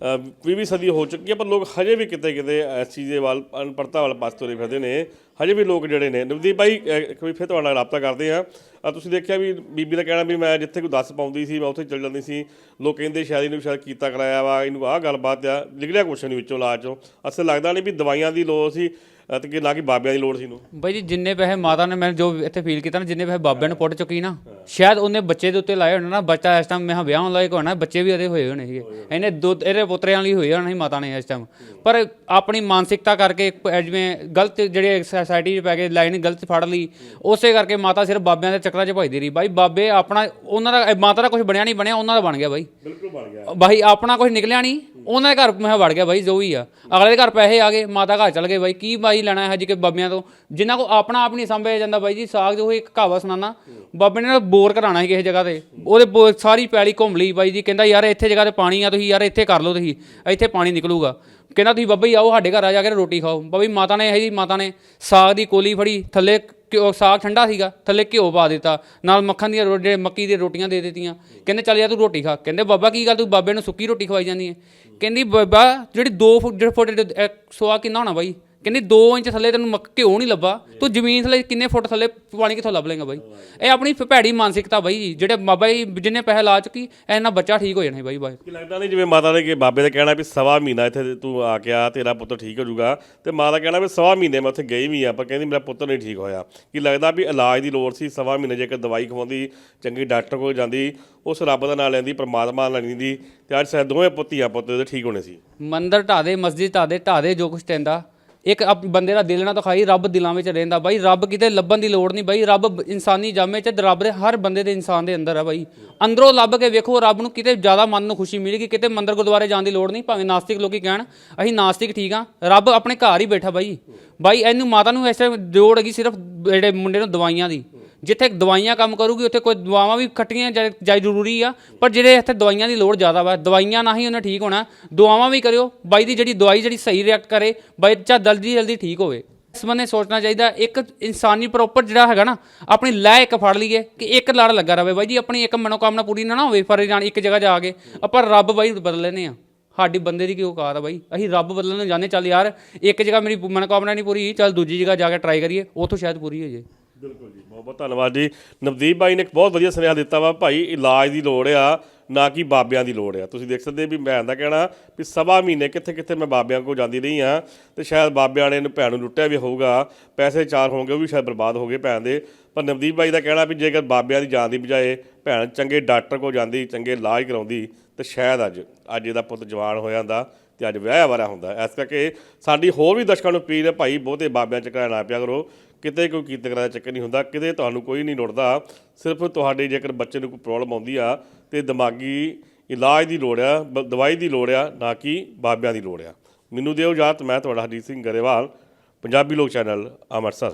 ਵੀਹਵੀਂ ਸਦੀ ਹੋ ਚੁੱਕੀ ਹੈ, ਪਰ ਲੋਕ ਹਜੇ ਵੀ ਕਿਤੇ ਕਿਤੇ ਇਸ ਚੀਜ਼ ਦੇ ਵੱਲ ਅਨਪੜਤਾ ਵੱਲ ਪਾਸੇ ਤੁਰੇ ਫਿਰਦੇ ਨੇ। ਹਜੇ ਵੀ ਲੋਕ ਜਿਹੜੇ ਨੇ, ਨਵਦੀਪ ਭਾਈ ਇੱਕ ਵਾਰੀ ਫਿਰ ਤੁਹਾਡਾ ਨਾਲ ਰਾਬਤਾ ਕਰਦੇ ਆ ਤੁਸੀਂ ਦੇਖਿਆ ਵੀ ਬੀਬੀ ਦਾ ਕਹਿਣਾ ਵੀ ਮੈਂ ਜਿੱਥੇ ਕੋਈ ਦੱਸ ਪਾਉਂਦੀ ਸੀ, ਮੈਂ ਉੱਥੇ ਚੱਲ ਜਾਂਦੀ ਸੀ। ਲੋਕ ਕਹਿੰਦੇ ਸ਼ਾਇਦ ਇਹਨੂੰ ਸ਼ਾਇਦ ਕੀਤਾ ਕਰਾਇਆ ਵਾ, ਇਹਨੂੰ ਆਹ ਗੱਲਬਾਤ ਆ, ਨਿਕਲਿਆ ਕੁਛ ਨਹੀਂ ਵਿੱਚੋਂ, ਇਲਾਜ ਚੋਂ। ਅਸਲ ਲੱਗਦਾ ਨਹੀਂ ਵੀ ਦਵਾਈਆਂ ਦੀ ਲੋੜ ਸੀ। ਅਤੇ ਕਿ ਨਾ ਕਿ ਬਾਬਿਆਂ ਦੀ ਲੋੜ ਸੀ ਇਹਨੂੰ। ਬਾਈ ਜੀ ਜਿੰਨੇ ਪੈਸੇ ਮਾਤਾ ਨੇ ਮੈਂ ਜੋ ਇੱਥੇ ਫੀਲ ਕੀਤਾ ਨਾ ਜਿੰਨੇ ਪੈਸੇ ਬਾਬੇ ਨੇ ਪੁੱਟ ਚੁੱਕੀ ਨਾ ਸ਼ਾਇਦ ਉਹਨੇ ਬੱਚੇ ਦੇ ਉੱਤੇ ਲਾਏ ਹੋਣੇ ਨਾ ਬੱਚਾ ਇਸ ਟਾਈਮ ਮੈਂ ਵਿਆਹ ਹੋਣ ਲਾਇਕ ਹੋਣਾ ਬੱਚੇ ਵੀ ਉਹਦੇ ਹੋਏ ਹੋਣੇ ਸੀਗੇ। ਇਹਨੇ ਦੋ ਇਹਦੇ ਪੁੱਤਰਿਆਂ ਲਈ ਹੋਏ ਹੋਣੇ ਸੀ ਮਾਤਾ ਨੇ ਇਸ ਟਾਈਮ ਪਰ ਆਪਣੀ ਮਾਨਸਿਕਤਾ ਕਰਕੇ ਜਿਵੇਂ ਗਲਤ ਜਿਹੜੇ ਸੋਸਾਇਟੀ 'ਚ ਪੈ ਕੇ ਲਾਈਨ ਗਲਤ ਫੜ ਲਈ ਉਸੇ ਕਰਕੇ ਮਾਤਾ ਸਿਰਫ ਬਾਬਿਆਂ ਦੇ ਚੱਕਰਾਂ 'ਚ ਭਜਦੀ ਰਹੀ। ਬਾਈ ਬਾਬੇ ਆਪਣਾ ਉਹਨਾਂ ਦਾ ਮਾਤਾ ਦਾ ਕੁਝ ਬਣਿਆ ਨਹੀਂ ਬਣਿਆ ਉਹਨਾਂ ਦਾ ਬਣ ਗਿਆ ਬਾਈ। ਬਿਲਕੁਲ ਬਣ ਗਿਆ। ਬਾਈ ਆਪਣਾ ਕੁਝ ਨਿਕਲਿਆ ਨਹੀਂ ਉਹਨਾਂ ਦੇ ਘਰ ਮੈਂ ਵੜ ਗਿਆ ਬਾਈ, ਜੋ ਵੀ ਆ। ਅਗਲੇ ਦੇ ਘਰ ਪੈਸੇ ਆ ਗਏ, ਮਾਤਾ ਘਰ ਚਲ ਗਏ ਬਾਈ। ਕੀ ਬਾਈ ਲੈਣਾ ਹੈ ਜੀ ਕਿ ਬਾਬਿਆਂ ਤੋਂ? ਜਿਨ੍ਹਾਂ ਕੋ ਆਪਣਾ ਆਪ ਨਹੀਂ ਸੰਭਿਆ ਜਾਂਦਾ ਬਾਈ ਜੀ, ਸਾਗ ਜੋ ਇੱਕ ਕਹਾਵਤ ਸੁਣਾਣਾ ਬਾਬੇ ਨੇ ਬੋਰ ਕਰਾਣਾ ਸੀ ਕਿਸੇ ਜਗ੍ਹਾ ਤੇ। ਉਹਦੇ ਬੋ- ਸਾਰੀ ਪੈਲੀ ਘੁੰਮ ਲਈ ਬਾਈ ਜੀ, ਕਹਿੰਦਾ, ਯਾਰ, ਇੱਥੇ ਜਗ੍ਹਾ ਤੇ ਪਾਣੀ ਆ, ਤੁਸੀਂ ਯਾਰ, ਇੱਥੇ ਕਰ ਲਓ ਤੁਸੀਂ। ਇੱਥੇ ਪਾਣੀ ਨਿਕਲੂਗਾ। ਕਹਿੰਦਾ ਤੁਸੀਂ ਬਾਬਾ ਜੀ ਆਓ ਸਾਡੇ ਘਰ ਆ ਜਾ ਕੇ ਰੋਟੀ ਖਾਓ। ਬਾਬੀ ਮਾਤਾ ਨੇ ਇਹ ਜੀ ਮਾਤਾ ਨੇ ਸਾਗ ਦੀ ਕੋਲੀ ਫੜੀ, ਥੱਲੇ ਘਿਓ, ਸਾਗ ਠੰਡਾ ਸੀਗਾ, ਥੱਲੇ ਘਿਓ ਪਾ ਦਿੱਤਾ। ਨਾਲ ਮੱਖਣ ਦੀਆਂ ਰੋ- ਜਿਹੜੇ ਮੱਕੀ ਦੀਆਂ ਰੋਟੀਆਂ ਦੇ ਦਿੱਤੀਆਂ। ਕਹਿੰਦੇ ਚੱਲ ਯਾਰ ਤੂੰ ਰੋਟੀ ਖਾ। ਕਹਿੰਦੇ ਬਾਬਾ ਕੀ ਗੱਲ, ਤੂੰ ਬਾਬੇ ਨੂੰ ਸੁੱਕੀ ਰੋਟੀ ਖਵਾਈ ਜਾਂਦੀ ਹੈ ਕਹਿੰਦੀ ਬਾਬਾ, ਜਿਹੜੀ 2 ਫੁੱਟ ਜਿਹੜੇ ਫੁੱਟ ਦੇ- ਇਹ ਸਵਾ ਕਿੰਨਾ ਹੋਣਾ ਬਾਈ? ਕਹਿੰਦੀ 2 ਇੰਚ ਥੱਲੇ ਤੈਨੂੰ ਮੱਕ ਘਿਓ ਨਹੀਂ ਲੱਭਾ ਤੂੰ ਜ਼ਮੀਨ ਥੱਲੇ ਕਿੰਨੇ ਫੁੱਟ ਥੱਲੇ ਪਾਣੀ ਕਿੱਥੋਂ ਲੱਭ ਲੇਗਾ ਬਾਈ? ਇਹ ਆਪਣੀ ਭੈੜੀ ਮਾਨਸਿਕਤਾ ਬਾਈ ਜਿਹੜੇ ਬਾਬਾ ਜੀ ਜਿੰਨੇ ਪੈਸੇ ਲਾ ਚੁੱਕੀ ਇਹਨਾਂ ਬੱਚਾ ਠੀਕ ਹੋ ਜਾਣਾ ਬਾਈ ਬਾਈ। ਕਿ ਲੱਗਦਾ ਨਹੀਂ ਜਿਵੇਂ ਮਾਤਾ ਨੇ ਕਿ ਬਾਬੇ ਦਾ ਕਹਿਣਾ ਵੀ ਸਵਾ ਮਹੀਨਾ ਇੱਥੇ ਤੂੰ ਆ ਕੇ ਆ ਤੇਰਾ ਪੁੱਤ ਠੀਕ ਹੋ ਜਾਊਗਾ ਤੇ ਮਾਂ ਦਾ ਕਹਿਣਾ ਵੀ ਸਵਾ ਮਹੀਨੇ ਮੈਂ ਉੱਥੇ ਗਈ ਵੀ ਆ ਪਰ ਕਹਿੰਦੀ ਮੇਰਾ ਪੁੱਤ ਨਹੀਂ ਠੀਕ ਹੋਇਆ। ਕਿ ਲੱਗਦਾ ਵੀ ਇਲਾਜ ਦੀ ਲੋੜ ਸੀ ਸਵਾ ਮਹੀਨੇ ਜੇਕਰ ਦਵਾਈ ਖਵਾਉਂਦੀ ਚੰਗੀ ਡਾਕਟਰ ਕੋਲ ਜਾਂਦੀ ਉਸ ਰੱਬ ਦਾ ਨਾਮ ਲੈਂਦੀ ਪ੍ਰਮਾਤਮਾ ਨਾਲ ਲੈਂਦੀ ਤੇ ਅੱਜ ਸ਼ਾਇਦ ਦੋਵੇਂ ਪੁੱਤੀਆਂ ਪੁੱਤ ਦੇ ਠੀਕ ਹੋਣੇ ਸੀ। ਮੰਦਰ ਢਾਹ ਦੇ ਮਸਜਿਦ ਢਾਹ ਦੇ ਢਾਹ ਦੇ ਜੋ ਕੁਛ ਟੈਂਦਾ ਇੱਕ ਅਪ- ਬੰਦੇ ਦਾ ਦਿਲ ਨਾ ਦਿਖਾਈ, ਰੱਬ ਦਿਲਾਂ ਵਿੱਚ ਰਹਿੰਦਾ ਬਾਈ। ਰੱਬ ਕਿਤੇ ਲੱਭਣ ਦੀ ਲੋੜ ਨਹੀਂ ਬਾਈ। ਰੱਬ ਇਨਸਾਨੀ ਜਾਮੇ ਚ ਰੱਬ ਦੇ ਹਰ ਬੰਦੇ ਦੇ ਇਨਸਾਨ ਦੇ ਅੰਦਰ ਆ ਬਾਈ। ਅੰਦਰੋਂ ਲੱਭ ਕੇ ਵੇਖੋ, ਰੱਬ ਨੂੰ ਕਿਤੇ ਜ਼ਿਆਦਾ ਮਨ ਨੂੰ ਖੁਸ਼ੀ ਮਿਲੇਗੀ ਕਿਤੇ ਮੰਦਰ ਗੁਰਦੁਆਰੇ ਜਾਣ ਦੀ ਲੋੜ ਨਹੀਂ, ਭਾਵੇਂ ਨਾਸਤਿਕ ਲੋਕੀ ਕਹਿਣ, ਅਸੀਂ ਨਾਸਤਿਕ ਠੀਕ ਆ। ਰੱਬ ਆਪਣੇ ਘਰ ਹੀ ਬੈਠਾ ਬਾਈ। ਬਾਈ, ਇਹਨੂੰ ਮਾਤਾ ਨੂੰ ਇਸ ਟਾਈਮ ਲੋੜ ਹੈਗੀ ਸਿਰਫ ਜਿਹੜੇ ਮੁੰਡੇ ਨੂੰ ਦਵਾਈਆਂ ਦੀ। ਜਿੱਥੇ ਦਵਾਈਆਂ ਕੰਮ ਕਰੂਗੀ, ਉੱਥੇ ਕੋਈ ਦਵਾਵਾਂ ਵੀ ਖੱਟੀਆਂ ਜਾ ਜ਼ਰੂਰੀ ਆ, ਪਰ ਜਿਹੜੇ ਇੱਥੇ ਦਵਾਈਆਂ ਦੀ ਲੋੜ ਜ਼ਿਆਦਾ ਵਾ, ਦਵਾਈਆਂ ਨਾਲ ਹੀ ਉਹਨੇ ਠੀਕ ਹੋਣਾ ਦਵਾਵਾਂ ਵੀ ਕਰਿਓ, ਬਾਈ ਦੀ ਜਿਹੜੀ ਦਵਾਈ ਜਿਹੜੀ ਸਹੀ ਰਿਐਕਟ ਕਰੇ, ਬਾਈ ਬੱਚਾ ਜਲਦੀ ਜਲਦੀ ਠੀਕ ਹੋਵੇ। ਇਸ ਬੰਨੇ ਸੋਚਣਾ ਚਾਹੀਦਾ, ਇੱਕ ਇਨਸਾਨੀ ਪ੍ਰੋਪਰ ਜਿਹੜਾ ਹੈਗਾ ਨਾ, ਆਪਣੀ ਲੈ ਇੱਕ ਫੜ ਲਈਏ ਕਿ ਇੱਕ ਲੜ ਲੱਗਾ ਰਵੇ। ਬਾਈ ਜੀ, ਆਪਣੀ ਇੱਕ ਮਨੋਕਾਮਨਾ ਪੂਰੀ ਨਾ ਨਾ ਹੋਵੇ, ਫਰੇ ਜਾਣ ਇੱਕ ਜਗ੍ਹਾ ਜਾ ਕੇ, ਆਪਾਂ ਰੱਬ ਬਾਈ ਬਦਲ ਲੈਨੇ ਆ ਸਾਡੀ ਬੰਦੇ ਦੀ ਕੀ ਔਕਾਤ ਆ ਬਾਈ? ਅਸੀਂ ਰੱਬ ਬਦਲਣ ਨੂੰ ਜਾਂਦੇ ਚੱਲ ਯਾਰ, ਇੱਕ ਜਗ੍ਹਾ ਮੇਰੀ ਮਨੋਕਾਮਨਾ ਨਹੀਂ ਪੂਰੀ ਚੱਲ ਦੂਜੀ ਜਗ੍ਹਾ ਜਾ ਕੇ ਟਰਾਈ ਕਰੀਏ। ਉੱਥੋਂ ਸ਼ਾਇਦ ਪੂਰੀ ਹੋ ਜੇ। ਬਿਲਕੁਲ ਜੀ। ਬਹੁਤ ਬਹੁਤ ਧੰਨਵਾਦ ਜੀ। ਨਵਦੀਪ ਬਾਈ ਨੇ ਇੱਕ ਬਹੁਤ ਵਧੀਆ ਸੁਨੇਹਾ ਦਿੱਤਾ ਵਾ। ਭਾਈ, ਇਲਾਜ ਦੀ ਲੋੜ ਆ। ਨਾ ਕਿ ਬਾਬਿਆਂ ਦੀ ਲੋੜ ਆ। ਤੁਸੀਂ ਦੇਖ ਸਕਦੇ ਵੀ ਭੈਣ ਦਾ ਕਹਿਣਾ ਵੀ ਸਵਾ ਮਹੀਨੇ ਕਿੱਥੇ ਕਿੱਥੇ ਮੈਂ ਬਾਬਿਆਂ ਕੋਲ ਜਾਂਦੀ ਰਹੀ ਆ ਤੇ ਸ਼ਾਇਦ ਬਾਬਿਆਂ ਨੇ ਇਹਨੂੰ ਭੈਣ ਨੂੰ ਲੁੱਟਿਆ ਵੀ ਹੋਊਗਾ, ਪੈਸੇ ਚਾਰ ਹੋਣਗੇ, ਉਹ ਵੀ ਸ਼ਾਇਦ ਬਰਬਾਦ ਹੋ ਗਏ ਭੈਣ ਦੇ। ਪਰ ਨਵਦੀਪ ਬਾਈ ਦਾ ਕਹਿਣਾ ਵੀ ਜੇਕਰ ਬਾਬਿਆਂ ਦੀ ਜਾਣ ਦੀ ਬਜਾਏ ਭੈਣ ਚੰਗੇ ਡਾਕਟਰ ਕੋਲ ਜਾਂਦੀ, ਚੰਗੇ ਇਲਾਜ ਕਰਾਉਂਦੀ, ਤੇ ਸ਼ਾਇਦ ਅੱਜ ਅੱਜ ਇਹਦਾ ਪੁੱਤ ਜਵਾਨ ਹੋ ਜਾਂਦਾ ਤੇ ਅੱਜ ਵਿਆਹ ਵਾਰਾ ਹੁੰਦਾ। ਇਸ ਕਰਕੇ ਸਾਡੀ ਹੋਰ ਵੀ ਦਰਸ਼ਕਾਂ ਨੂੰ ਅਪੀਲ ਹੈ, ਭਾਈ ਬਹੁਤੇ ਬਾਬਿਆਂ 'ਚ ਕਰਾਇਆ ਨਾ ਪਿਆ ਕਰੋ। ਕਿਤੇ ਕੋਈ ਕੀਰਤ ਕਰਾ ਦਾ ਚੱਕਰ ਨਹੀਂ ਹੁੰਦਾ, ਕਿਤੇ ਤੁਹਾਨੂੰ ਕੋਈ ਨਹੀਂ ਲੁੱਟਦਾ ਸਿਰਫ ਤੁਹਾਡੇ ਜੇਕਰ ਬੱਚੇ ਨੂੰ ਕੋਈ ਪ੍ਰੋਬਲਮ ਆਉਂਦੀ ਆ, ਤੇ ਦਿਮਾਗੀ ਇਲਾਜ ਦੀ ਲੋੜ ਆ, ਬ- ਦਵਾਈ ਦੀ ਲੋੜ ਆ, ਨਾ ਕਿ ਬਾਬਿਆਂ ਦੀ ਲੋੜ ਆ। ਮੈਨੂੰ ਦਿਓ ਇਜਾਜ਼ਤ, ਮੈਂ ਤੁਹਾਡਾ ਹਰਜੀਤ ਸਿੰਘ ਗਰੇਵਾਲ, ਪੰਜਾਬੀ ਲੋਕ ਚੈਨਲ, ਅੰਮ੍ਰਿਤਸਰ।